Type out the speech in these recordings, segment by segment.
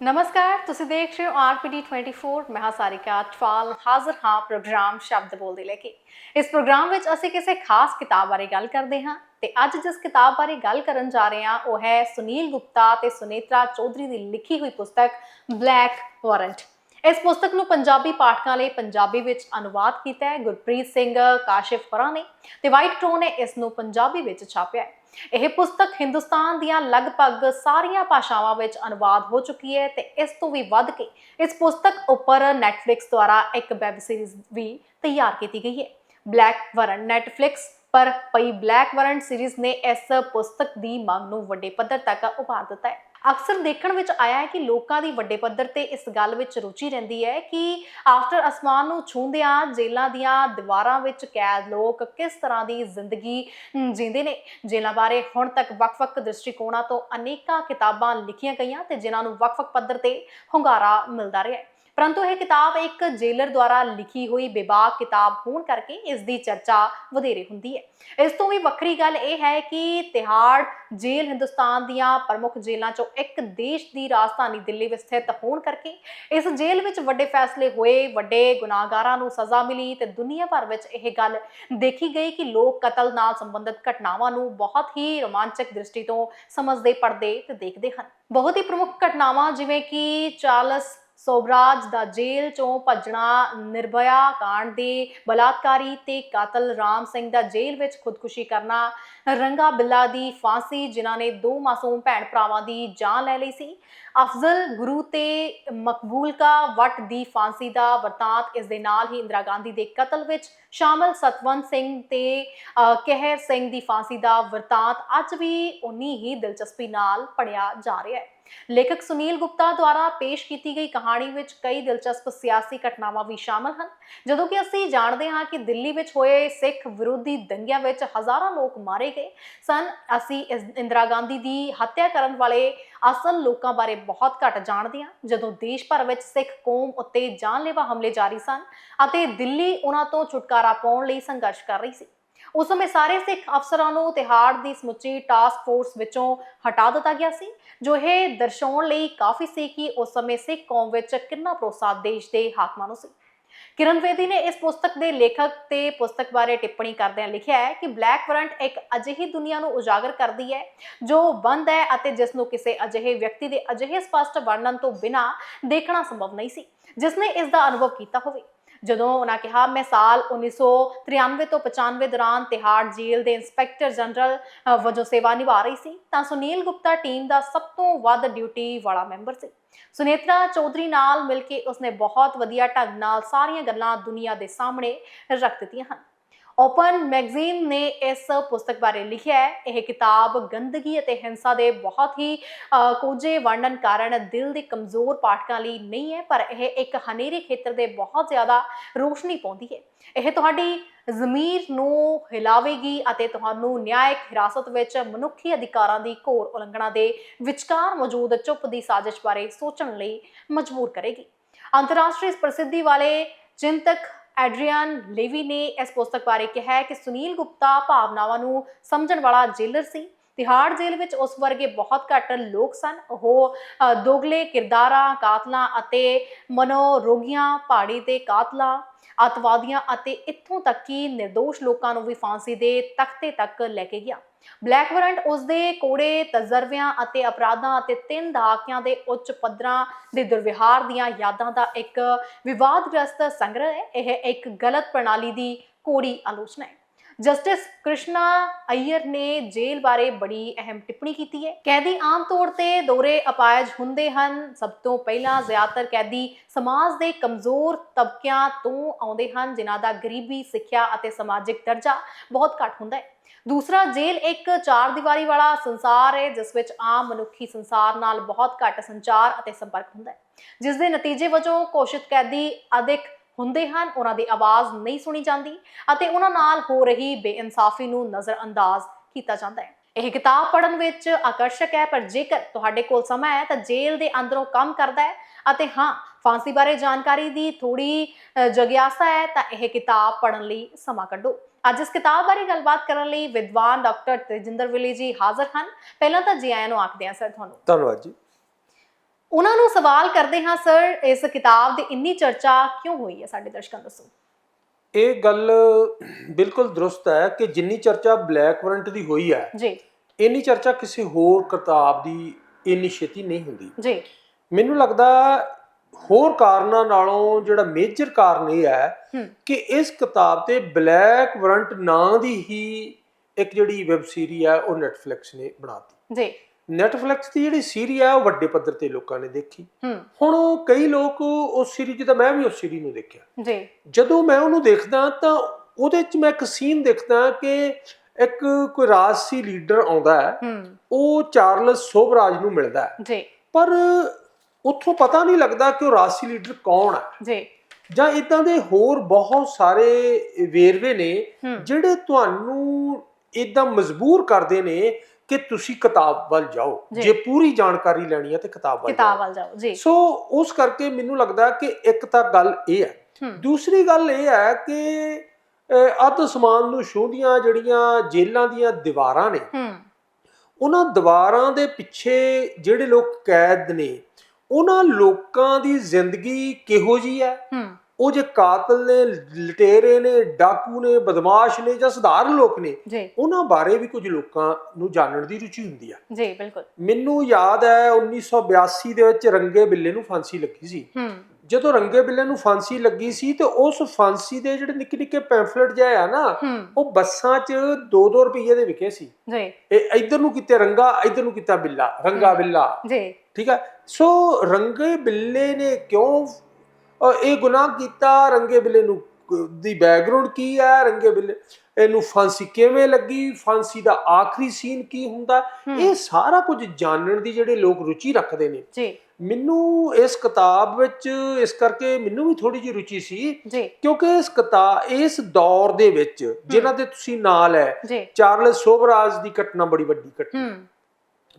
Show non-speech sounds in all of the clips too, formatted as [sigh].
ਨਮਸਕਾਰ ਤੁਸੀਂ ਦੇਖ ਰਹੇ ਹੋ ਆਰਪੀਡੀ 24 ਮੈਂ ਹਾਂ ਸਾਰਿਕਾ ਟਵਾਲ ਹਾਜ਼ਰ ਹਾਂ ਪ੍ਰੋਗਰਾਮ ਸ਼ਬਦ ਬੋਲਦੇ ਲੈ ਕੇ ਇਸ ਪ੍ਰੋਗਰਾਮ ਵਿੱਚ ਅਸੀਂ ਕਿਸੇ ਖਾਸ ਕਿਤਾਬ ਬਾਰੇ ਗੱਲ ਕਰਦੇ ਹਾਂ ਤੇ ਅੱਜ ਜਿਸ ਕਿਤਾਬ ਬਾਰੇ ਗੱਲ ਕਰਨ ਜਾ ਰਹੇ ਹਾਂ ਉਹ ਹੈ ਸੁਨੀਲ ਗੁਪਤਾ ਤੇ ਸੁਨੇਤਰਾ ਚੌਧਰੀ ਦੀ ਲਿਖੀ ਹੋਈ ਪੁਸਤਕ ਬਲੈਕ ਵਾਰੰਟ ਇਸ ਪੁਸਤਕ ਨੂੰ ਪੰਜਾਬੀ ਪਾਠਕਾਂ ਲਈ ਪੰਜਾਬੀ ਵਿੱਚ ਅਨੁਵਾਦ ਕੀਤਾ ਹੈ ਗੁਰਪ੍ਰੀਤ ਸਿੰਘ ਕਾਸ਼ਿਫ ਪਰਾ ਨੇ ਤੇ ਵਾਈਟ ਟ੍ਰੋ ਨੇ ਇਸ ਨੂੰ ਪੰਜਾਬੀ ਵਿੱਚ ਛਾਪਿਆ ਹੈ ਇਹ ਪੁਸਤਕ ਹਿੰਦੁਸਤਾਨ ਦੀਆਂ ਲਗਭਗ ਸਾਰੀਆਂ ਭਾਸ਼ਾਵਾਂ ਵਿੱਚ ਅਨੁਵਾਦ ਹੋ ਚੁੱਕੀ ਹੈ ਤੇ ਇਸ ਤੋਂ ਵੀ ਵੱਧ ਕੇ ਇਸ ਪੁਸਤਕ ਉੱਪਰ ਨੈਟਫਲਿਕਸ ਦੁਆਰਾ ਇੱਕ ਵੈਬ ਸੀਰੀਜ਼ ਵੀ ਤਿਆਰ ਕੀਤੀ ਗਈ ਹੈ। ਬਲੈਕ ਵਰਨ ਨੈਟਫਲਿਕਸ ਪਰ ਪਈ ਬਲੈਕ ਵਰਨ ਸੀਰੀਜ਼ ਨੇ ਇਸ ਪੁਸਤਕ ਦੀ ਮੰਗ ਨੂੰ ਵੱਡੇ ਪੱਧਰ ਤੱਕ ਉਭਾਰ ਦਿੱਤਾ ਹੈ। ਅਕਸਰ ਦੇਖਣ ਵਿੱਚ ਆਇਆ ਹੈ ਕਿ ਲੋਕਾਂ ਦੀ ਵੱਡੇ ਪੱਧਰ ਤੇ ਇਸ ਗੱਲ ਵਿੱਚ ਰੁਚੀ ਰਹਿੰਦੀ ਹੈ ਕਿ ਆਫਟਰ ਅਸਮਾਨ ਨੂੰ ਛੂੰਦਿਆਂ ਜੇਲ੍ਹਾਂ ਦੀਆਂ ਦੀਵਾਰਾਂ ਵਿੱਚ ਕੈਦ ਲੋਕ ਕਿਸ ਤਰ੍ਹਾਂ ਦੀ ਜ਼ਿੰਦਗੀ ਅਮ, ਜੀਂਦੇ ਨੇ? ਜੇਲ੍ਹਾਂ ਬਾਰੇ ਹੁਣ ਤੱਕ ਵੱਖ-ਵੱਖ ਦ੍ਰਿਸ਼ਟੀਕੋਣਾਂ ਤੋਂ ਅਨੇਕਾਂ ਕਿਤਾਬਾਂ ਲਿਖੀਆਂ ਗਈਆਂ ਤੇ ਜਿਨ੍ਹਾਂ ਨੂੰ ਵੱਖ-ਵੱਖ ਪੱਧਰ ਤੇ ਹੁੰਗਾਰਾ ਮਿਲਦਾ ਰਿਹਾ ਹੈ। ਪਰੰਤੂ ਇਹ ਕਿਤਾਬ ਇੱਕ ਜੇਲਰ ਦੁਆਰਾ ਲਿਖੀ ਹੋਈ ਬੇਬਾਕ ਕਿਤਾਬ ਹੋਣ ਕਰਕੇ ਇਸ ਦੀ ਚਰਚਾ ਵਧੇਰੇ ਹੁੰਦੀ ਹੈ। ਇਸ ਤੋਂ ਵੀ ਵੱਖਰੀ ਗੱਲ ਇਹ ਹੈ ਕਿ ਤਿਹਾੜ ਜੇਲ੍ਹ ਹਿੰਦੁਸਤਾਨ ਦੀਆਂ ਪ੍ਰਮੁੱਖ ਜੇਲ੍ਹਾਂ ਚੋਂ ਇੱਕ ਦੇਸ਼ ਦੀ ਰਾਜਧਾਨੀ ਦਿੱਲੀ ਵਿੱਚ ਸਥਿਤ ਹੋਣ ਕਰਕੇ ਇਸ ਜੇਲ੍ਹ ਵਿੱਚ ਵੱਡੇ ਫੈਸਲੇ ਹੋਏ, ਵੱਡੇ ਗੁਨਾਹਗਾਰਾਂ ਨੂੰ ਸਜ਼ਾ ਮਿਲੀ ਤੇ ਦੁਨੀਆ ਭਰ ਵਿੱਚ ਇਹ ਗੱਲ ਦੇਖੀ ਗਈ ਕਿ ਲੋਕ ਕਤਲ ਨਾਲ ਸੰਬੰਧਿਤ ਘਟਨਾਵਾਂ ਨੂੰ ਬਹੁਤ ਹੀ ਰੋਮਾਂਚਕ ਦ੍ਰਿਸ਼ਟੀ ਤੋਂ ਸਮਝਦੇ ਪੜਦੇ ਤੇ ਦੇਖਦੇ ਹਨ। ਬਹੁਤ ਹੀ ਪ੍ਰਮੁੱਖ ਘਟਨਾਵਾਂ ਜਿਵੇਂ ਕਿ ਚਾਰਲਸ ਸੋਬਰਾਜ ਦਾ ਜੇਲ੍ਹ ਚੋਂ ਭੱਜਣਾ ਨਿਰਭਇਆ ਕਾਂਡ ਦੇ ਬਲਾਤਕਾਰੀ ਤੇ ਕਾਤਲ ਰਾਮ ਸਿੰਘ ਦਾ ਜੇਲ੍ਹ ਵਿੱਚ ਖੁਦਕੁਸ਼ੀ ਕਰਨਾ, ਰੰਗਾ ਬਿੱਲਾ ਦੀ ਫਾਂਸੀ ਜਿਨ੍ਹਾਂ ਨੇ ਦੋ ਮਾਸੂਮ ਭੈਣ ਭਰਾਵਾਂ ਦੀ ਜਾਨ ਲੈ ਲਈ ਸੀ। ਅਫਜ਼ਲ ਗੁਰੂ ਤੇ ਮਕਬੂਲ ਕਾ ਵਟ ਦੀ ਫਾਂਸੀ ਦਾ ਵਰਤਾਂਤ ਇਸ ਦੇ ਨਾਲ ਹੀ ਇੰਦਰਾ ਗਾਂਧੀ ਦੇ ਕਤਲ ਵਿੱਚ ਸ਼ਾਮਲ ਸਤਵੰਤ ਸਿੰਘ ਤੇ ਕਹਿਰ ਸਿੰਘ ਦੀ ਫਾਂਸੀ ਦਾ ਵਰਤਾਂਤ ਅੱਜ ਵੀ ਉਨੀ ਹੀ ਦਿਲਚਸਪੀ ਨਾਲ ਪੜਿਆ ਜਾ ਰਿਹਾ ਹੈ। ਲੇਖਕ ਸੁਨੀਲ ਗੁਪਤਾ ਦੁਆਰਾ ਪੇਸ਼ ਕੀਤੀ ਗਈ ਕਹਾਣੀ ਵਿੱਚ ਕਈ ਦਿਲਚਸਪ ਸਿਆਸੀ ਘਟਨਾਵਾਂ ਵੀ ਸ਼ਾਮਲ ਹਨ। ਜਦੋਂ ਕਿ ਅਸੀਂ ਜਾਣਦੇ ਹਾਂ ਕਿ ਦਿੱਲੀ ਵਿੱਚ ਹੋਏ ਸਿੱਖ ਵਿਰੋਧੀ ਦੰਗਿਆਂ ਵਿੱਚ ਹਜ਼ਾਰਾਂ ਲੋਕ ਮਾਰੇ ਗਏ। ਸਨ, ਅਸੀਂ ਇਸ ਇੰਦਰਾ ਗਾਂਧੀ ਦੀ ਹੱਤਿਆ ਕਰਨ ਵਾਲੇ ਅਸਲ ਲੋਕਾਂ ਬਾਰੇ ਬਹੁਤ ਘੱਟ ਜਾਣਦੇ ਹਾਂ। ਜਦੋਂ ਦੇਸ਼ ਭਰ ਵਿੱਚ ਸਿੱਖ ਕੌਮ ਉੱਤੇ ਜਾਨਲੇਵਾ ਹਮਲੇ ਜਾਰੀ ਸਨ ਅਤੇ ਦਿੱਲੀ ਉਹਨਾਂ ਤੋਂ ਛੁਟਕਾਰਾ ਪਾਉਣ ਲਈ ਸੰਘਰਸ਼ ਕਰ ਰਹੀ ਸੀ। ਉਸ ਸਮੇਂ ਸਾਰੇ ਸਿੱਖ ਅਫਸਰਾਂ ਨੂੰ ਤਿਹਾੜ ਦੀ ਸਮੁੱਚੀ ਟਾਸਕ ਫੋਰਸ ਵਿੱਚੋਂ ਹਟਾ ਦਿੱਤਾ ਗਿਆ ਸੀ, ਜੋ ਇਹ ਦਰਸਾਉਣ ਲਈ ਕਾਫੀ ਸੀ ਕਿ ਉਸ ਸਮੇਂ ਸਿੱਖ ਕੌਮ ਵਿੱਚ ਕਿੰਨਾ ਭਰੋਸਾ ਦੇਸ਼ ਦੇ ਹਾਕਮਾਂ ਨੂੰ ਸੀ। ਕਿਰਨ ਵੇਦੀ ਨੇ ਇਸ ਪੁਸਤਕ ਦੇ ਲੇਖਕ ਤੇ ਪੁਸਤਕ ਬਾਰੇ ਟਿੱਪਣੀ ਕਰਦਿਆਂ ਲਿਖਿਆ ਹੈ ਕਿ ਬਲੈਕ ਵਰੰਟ ਇੱਕ ਅਜਿਹੀ ਦੁਨੀਆ ਨੂੰ ਉਜਾਗਰ ਕਰਦੀ ਹੈ, ਜੋ ਬੰਦ ਹੈ ਅਤੇ ਜਿਸ ਨੂੰ ਕਿਸੇ ਅਜਿਹੇ ਵਿਅਕਤੀ ਦੇ ਅਜਿਹੇ ਸਪਸ਼ਟ ਵਰਣਨ ਤੋਂ ਬਿਨਾਂ ਦੇਖਣਾ ਸੰਭਵ ਨਹੀਂ ਸੀ, ਜਿਸ ਨੇ ਇਸ ਦਾ ਅਨੁਭਵ ਕੀਤਾ ਹੋਵੇ। ਜਦੋਂ ਉਹਨਾਂ ਕਿਹਾ, ਮੈਂ ਸਾਲ 1993 ਤੋਂ 95 ਦੌਰਾਨ ਤਿਹਾੜ ਜੇਲ੍ਹ ਦੇ ਇੰਸਪੈਕਟਰ ਜਨਰਲ ਵਜੋਂ ਸੇਵਾ ਨਿਭਾ ਰਹੀ ਸੀ, ਤਾਂ ਸੁਨੀਲ ਗੁਪਤਾ ਟੀਮ ਦਾ ਸਭ ਤੋਂ ਵੱਧ ਡਿਊਟੀ ਵਾਲਾ ਮੈਂਬਰ ਸੀ। ਸੁਨੇਤਰਾ ਚੌਧਰੀ ਨਾਲ ਮਿਲ ਕੇ ਉਸਨੇ ਬਹੁਤ ਵਧੀਆ ਢੰਗ ਨਾਲ ਸਾਰੀਆਂ ਗੱਲਾਂ ਦੁਨੀਆ ਦੇ ਸਾਹਮਣੇ ਰੱਖ ਦਿੱਤੀਆਂ ਹਨ। ਓਪਨ ਮੈਗਜ਼ੀਨ ਨੇ ਇਸ ਪੁਸਤਕ ਬਾਰੇ ਲਿਖਿਆ ਹੈ। ਇਹ ਕਿਤਾਬ ਗੰਦਗੀ ਅਤੇ ਹਿੰਸਾ ਦੇ ਬਹੁਤ ਹੀ ਅ, ਕੋਝੇ ਵਰਣਨ ਕਾਰਨ ਦਿਲ ਦੇ ਕਮਜ਼ੋਰ ਪਾਠਕਾਂ ਲਈ ਨਹੀਂ ਹੈ ਪਰ ਇਹ ਇੱਕ ਹਨੇਰੇ ਖੇਤਰ ਦੇ ਬਹੁਤ ਜ਼ਿਆਦਾ ਰੋਸ਼ਨੀ ਪਾਉਂਦੀ ਹੈ। ਇਹ ਤੁਹਾਡੀ ਜ਼ਮੀਰ ਨੂੰ ਹਿਲਾਵੇਗੀ ਅਤੇ ਤੁਹਾਨੂੰ ਨਿਆਇਕ ਹਿਰਾਸਤ ਵਿੱਚ ਮਨੁੱਖੀ ਅਧਿਕਾਰਾਂ ਦੀ ਘੋਰ ਉਲੰਘਣਾ ਦੇ ਵਿਚਕਾਰ ਮੌਜੂਦ ਚੁੱਪ ਦੀ ਸਾਜ਼ਿਸ਼ ਬਾਰੇ ਸੋਚਣ ਲਈ ਮਜਬੂਰ ਕਰੇਗੀ। ਅੰਤਰਰਾਸ਼ਟਰੀ ਪ੍ਰਸਿੱਧੀ ਵਾਲੇ ਚਿੰਤਕ ਐਡਰੀਅਨ ਲੇਵੀ ਨੇ ਇਸ ਪੁਸਤਕ ਬਾਰੇ ਕਿਹਾ ਹੈ ਕਿ ਸੁਨੀਲ ਗੁਪਤਾ ਭਾਵਨਾਵਾਂ ਨੂੰ ਸਮਝਣ ਵਾਲਾ ਜੇਲਰ ਸੀ। ਤਿਹਾੜ ਜੇਲ੍ਹ ਵਿੱਚ ਉਸ ਵਰਗੇ ਬਹੁਤ ਘੱਟ ਲੋਕ ਸਨ। ਉਹ ਦੋਗਲੇ ਕਿਰਦਾਰਾਂ, ਕਾਤਲਾਂ ਅਤੇ ਮਨੋਰੋਗੀਆਂ, ਪਹਾੜੀ ਤੇ ਕਾਤਲਾਂ, ਅਤਵਾਦੀਆਂ ਅਤੇ ਇੱਥੋਂ ਤੱਕ ਕਿ નિર્ਦੋਸ਼ ਲੋਕਾਂ ਨੂੰ ਵੀ ਫਾਂਸੀ ਦੇ ਤਖਤੇ ਤੱਕ ਲੈ ਕੇ ਗਿਆ। ਬਲੈਕ ਵਾਰੰਟ ਉਸ ਦੇ ਕੋੜੇ, ਤਜਰਬਿਆਂ ਅਤੇ ਅਪਰਾਧਾਂ ਅਤੇ ਤਿੰਨ ਦਹਾਕਿਆਂ ਦੇ ਉੱਚ ਪੱਧਰਾਂ ਦੇ ਦੁਰਵਿਹਾਰ ਦੀਆਂ ਯਾਦਾਂ ਦਾ ਇੱਕ ਵਿਵਾਦਗ੍ਰਸਤ ਸੰਗ੍ਰਹਿ ਹੈ। ਇਹ ਇੱਕ ਗਲਤ ਪ੍ਰਣਾਲੀ ਦੀ ਕੋੜੀ ਆਲੋਚਨਾ ਹੈ। ਜਸਟਿਸ ਕ੍ਰਿਸ਼ਨਾ ਅਈਅਰ ਨੇ ਜੇਲ੍ਹ ਬਾਰੇ ਬੜੀ ਅਹਿਮ ਟਿੱਪਣੀ ਕੀਤੀ ਹੈ। ਕੈਦੀ ਆਮ ਤੌਰ ਤੇ ਦੋਰੇ ਅਪਾਇਜ ਹੁੰਦੇ ਹਨ। ਸਭ ਤੋਂ ਪਹਿਲਾਂ ਜ਼ਿਆਦਾਤਰ ਕੈਦੀ ਸਮਾਜ ਦੇ ਕਮਜ਼ੋਰ ਤਬਕਿਆਂ ਤੋਂ ਆਉਂਦੇ ਹਨ, ਜਿਨ੍ਹਾਂ ਦਾ ਗਰੀਬੀ, ਸਿੱਖਿਆ ਅਤੇ ਸਮਾਜਿਕ ਦਰਜਾ ਬਹੁਤ ਘੱਟ ਹੁੰਦਾ ਹੈ। ਦੂਸਰਾ, ਜੇਲ੍ਹ ਇੱਕ ਚਾਰ ਦੀਵਾਰੀ ਵਾਲਾ ਸੰਸਾਰ ਹੈ, ਜਿਸ ਵਿੱਚ ਆਮ ਮਨੁੱਖੀ ਸੰਸਾਰ ਨਾਲ ਬਹੁਤ ਘੱਟ ਸੰਚਾਰ ਅਤੇ ਸੰਪਰਕ ਹੁੰਦਾ ਹੈ। ਜਿਸ ਦੇ ਨਤੀਜੇ ਵਜੋਂ ਕੋਸ਼ਿਸ਼ ਕੈਦੀ ਅਧਿਕ ਹੁੰਦੇ ਹਨ, ਉਹਨਾਂ ਦੀ ਆਵਾਜ਼ ਨਹੀਂ ਸੁਣੀ ਜਾਂਦੀ ਅਤੇ ਉਹਨਾਂ ਨਾਲ ਹੋ ਰਹੀ ਬੇਇਨਸਾਫੀ ਨੂੰ ਨਜ਼ਰਅੰਦਾਜ਼ ਕੀਤਾ ਜਾਂਦਾ ਹੈ। ਇਹ ਕਿਤਾਬ ਪੜ੍ਹਨ ਵਿੱਚ ਆਕਰਸ਼ਕ ਹੈ, ਪਰ ਜੇਕਰ ਤੁਹਾਡੇ ਕੋਲ ਸਮਾਂ ਹੈ ਤਾਂ ਜੇਲ੍ਹ ਦੇ ਅੰਦਰੋਂ ਕੰਮ ਕਰਦਾ ਹੈ ਅਤੇ ਹਾਂ, ਫਾਂਸੀ ਬਾਰੇ ਜਾਣਕਾਰੀ ਦੀ ਥੋੜੀ ਜਗਿਆਸਾ ਹੈ ਤਾਂ ਇਹ ਕਿਤਾਬ ਪੜ੍ਹਨ ਲਈ ਸਮਾਂ ਕੱਢੋ। ਅੱਜ ਇਸ ਕਿਤਾਬ ਬਾਰੇ ਗੱਲਬਾਤ ਕਰਨ ਲਈ ਵਿਦਵਾਨ ਡਾਕਟਰ ਤੇਜਿੰਦਰ ਵਿਲੀ ਜੀ ਹਾਜ਼ਰ ਹਨ। ਪਹਿਲਾਂ ਤਾਂ ਜੀ ਆਇਆਂ ਨੂੰ ਆਖਦੇ ਹਾਂ ਸਰ, ਤੁਹਾਨੂੰ। ਧੰਨਵਾਦ ਜੀ। ਉਹਨਾਂ ਨੂੰ ਸਵਾਲ ਕਰਦੇ ਹਾਂ ਸਰ ਇਸ ਕਿਤਾਬ ਦੀ ਇੰਨੀ ਚਰਚਾ ਕਿਉਂ ਹੋਈ ਹੈ? ਸਾਡੇ ਦਰਸ਼ਕਾਂ ਦੱਸੋ। ਇਹ ਗੱਲ ਬਿਲਕੁਲ ਦਰੁਸਤ ਹੈ ਕਿ ਜਿੰਨੀ ਚਰਚਾ ਬਲੈਕ ਵਾਰੰਟ ਦੀ ਹੋਈ ਹੈ ਜੀ। ਇੰਨੀ ਚਰਚਾ ਕਿਸੇ ਹੋਰ ਕਿਤਾਬ ਦੀ ਇੰਨੀ ਛੇਤੀ ਨਹੀਂ ਹੁੰਦੀ। ਜੀ। ਮੈਨੂੰ ਲੱਗਦਾ ਹੋਰ ਕਾਰਨਾਂ ਨਾਲੋਂ ਜਿਹੜਾ ਮੇਜਰ ਕਾਰਨ ਇਹ ਹੈ ਹੂੰ। ਕਿ ਇਸ ਕਿਤਾਬ ਤੇ ਬਲੈਕ ਵਾਰੰਟ ਨਾਂ ਦੀ ਹੀ ਇੱਕ ਜਿਹੜੀ ਵੈਬ ਸੀਰੀ ਹੈ ਉਹ ਨੈਟਫਲਿਕਸ ਨੇ ਬਣਾਤੀ ਜੀ। ਨੈਟਫਲਿਕਸ ਦੀ ਜਿਹੜੀ ਸੀਰੀ ਹੈ ਉਹ ਵੱਡੇ ਪੱਧਰ ਤੇ ਲੋਕਾਂ ਨੇ ਦੇਖੀ। ਹੁਣ ਕਈ ਲੋਕ ਉਸ ਸੀਰੀ ਜਿਹਦਾ ਮੈਂ ਵੀ ਉਸ ਸੀਰੀ ਨੂੰ ਦੇਖਿਆ। ਜੀ। ਜਦੋਂ ਮੈਂ ਉਹਨੂੰ ਦੇਖਦਾ ਤਾਂ ਉਹਦੇ ਵਿੱਚ ਮੈਂ ਇੱਕ ਸੀਨ ਦੇਖਦਾ ਕਿ ਇੱਕ ਕੋਈ ਰਾਜਸੀ ਲੀਡਰ ਆਉਂਦਾ ਹੈ ਉਹ ਚਾਰਲਸ ਸੋਬਰਾਜ ਨੂੰ ਮਿਲਦਾ ਹੈ। ਜੀ। ਪਰ ਉੱਥੋਂ ਪਤਾ ਨਹੀਂ ਲੱਗਦਾ ਕਿ ਉਹ ਰਾਜਸੀ ਲੀਡਰ ਕੌਣ ਹੈ। ਜੀ। ਜਾਂ ਇਦਾਂ ਦੇ ਹੋਰ ਬਹੁਤ ਸਾਰੇ ਵੇਰਵੇ ਨੇ ਜਿਹੜੇ ਤੁਹਾਨੂੰ ਇਦਾਂ ਮਜਬੂਰ ਕਰਦੇ ਨੇ ਕਿ ਤੁਸੀਂ ਕਿਤਾਬ ਵੱਲ ਜਾਓ। ਜੀ। ਜੇ ਪੂਰੀ ਜਾਣਕਾਰੀ ਲੈਣੀ ਹੈ ਤੇ ਕਿਤਾਬ ਵੱਲ ਕਿਤਾਬ ਜਾਓ। ਵੱਲ ਜਾਓ ਜੀ। ਸੋ ਉਸ ਕਰਕੇ ਮੈਨੂੰ ਲੱਗਦਾ ਕਿ ਇੱਕ ਤਾਂ ਗੱਲ ਇਹ ਹੈ। ਹੂੰ। ਦੂਸਰੀ ਗੱਲ ਇਹ ਹੈ ਕਿ ਅਹ, ਅੱਧ ਸਮਾਨ ਨੂੰ ਛੂੰਹਦੀਆਂ ਜਿਹੜੀਆਂ ਜੇਲ੍ਹਾਂ ਦੀਆਂ ਦੀਵਾਰਾਂ ਨੇ ਹੂੰ। ਉਹਨਾਂ ਦੀਵਾਰਾਂ ਦੇ ਪਿੱਛੇ ਜਿਹੜੇ ਲੋਕ ਕੈਦ ਨੇ ਉਹਨਾਂ ਲੋਕਾਂ ਦੀ ਜ਼ਿੰਦਗੀ ਕਿਹੋ ਜੀ ਹੈ? ਹੂੰ। ਉਹ ਜੇ ਕਾਤਲ ਨੇ ਲਟੇਰੇ ਨੇ ਡਾਕੂ ਨੇ ਬਦਮਾਸ਼ ਨੇ ਜਾਂ ਸਧਾਰਨ ਲੋਕ ਨੇ ਉਹਨਾਂ ਬਾਰੇ ਵੀ ਕੁਝ ਲੋਕਾਂ ਨੂੰ ਜਾਣਨ ਦੀ ਰੁਚੀ ਹੁੰਦੀ ਆ। ਜੀ ਬਿਲਕੁਲ। ਮੈਨੂੰ ਯਾਦ ਹੈ 1982 ਦੇ ਵਿੱਚ ਰੰਗੇ ਬਿੱਲੇ ਨੂੰ ਫਾਂਸੀ ਲੱਗੀ ਸੀ। ਜਦੋਂ ਰੰਗੇ ਬਿੱਲੇ ਨੂੰ ਫਾਂਸੀ ਲੱਗੀ ਸੀ ਤੇ ਉਸ ਫਾਂਸੀ ਦੇ ਜਿਹੜੇ ਨਿੱਕੇ ਨਿੱਕੇ ਪੈਂਫਲੇਟ ਜਿਹਾ ਆ ਨਾ ਉਹ ਬੱਸਾਂ 'ਚ 2-2 ਰੁਪਏ ਦੇ ਵਿਕੇ ਸੀ। ਜੀ। ਇਹ ਇੱਧਰ ਨੂੰ ਕਿਤੇ ਰੰਗਾ ਇੱਧਰ ਨੂੰ ਕੀਤਾ ਬਿੱਲਾ ਰੰਗਾ। ਬਿੱਲਾ। ਜੀ। ਠੀਕ ਹੈ ਸੋ ਰੰਗੇ ਬਿੱਲੇ ਨੇ ਕਿਉਂ ਇਹ ਗੁਨਾਹ ਕੀਤਾ ਰੰਗੇ ਬਿੱਲੇ ਨੂੰ ਦੀ ਬੈਕਗ੍ਰਾਉਂਡ ਕੀ ਹੈ ਰੰਗੇ ਬਿੱਲੇ ਇਹਨੂੰ ਫਾਂਸੀ ਕਿਵੇਂ ਲੱਗੀ ਫਾਂਸੀ ਦਾ ਆਖਰੀ ਸੀਨ ਕੀ ਹੁੰਦਾ? ਇਹ ਸਾਰਾ ਕੁਝ ਜਾਣਨ ਦੀ ਜਿਹੜੇ ਲੋਕ ਰੁਚੀ ਰੱਖਦੇ ਨੇ। ਜੀ। ਮੈਨੂੰ ਇਸ ਕਿਤਾਬ ਵਿੱਚ ਇਸ ਕਰਕੇ ਮੈਨੂੰ ਵੀ ਥੋੜੀ ਜਿਹੀ ਰੁਚੀ ਸੀ ਕਿਉਂਕਿ ਇਸ ਕਿਤਾਬ ਇਸ ਦੌਰ ਦੇ ਵਿੱਚ ਜਿਨ੍ਹਾਂ ਦੇ ਤੁਸੀਂ ਨਾਲ ਹੈ ਚਾਰਲਸ ਸੋਬਰਾਜ ਦੀ ਘਟਨਾ ਬੜੀ ਵੱਡੀ ਘਟਨਾ।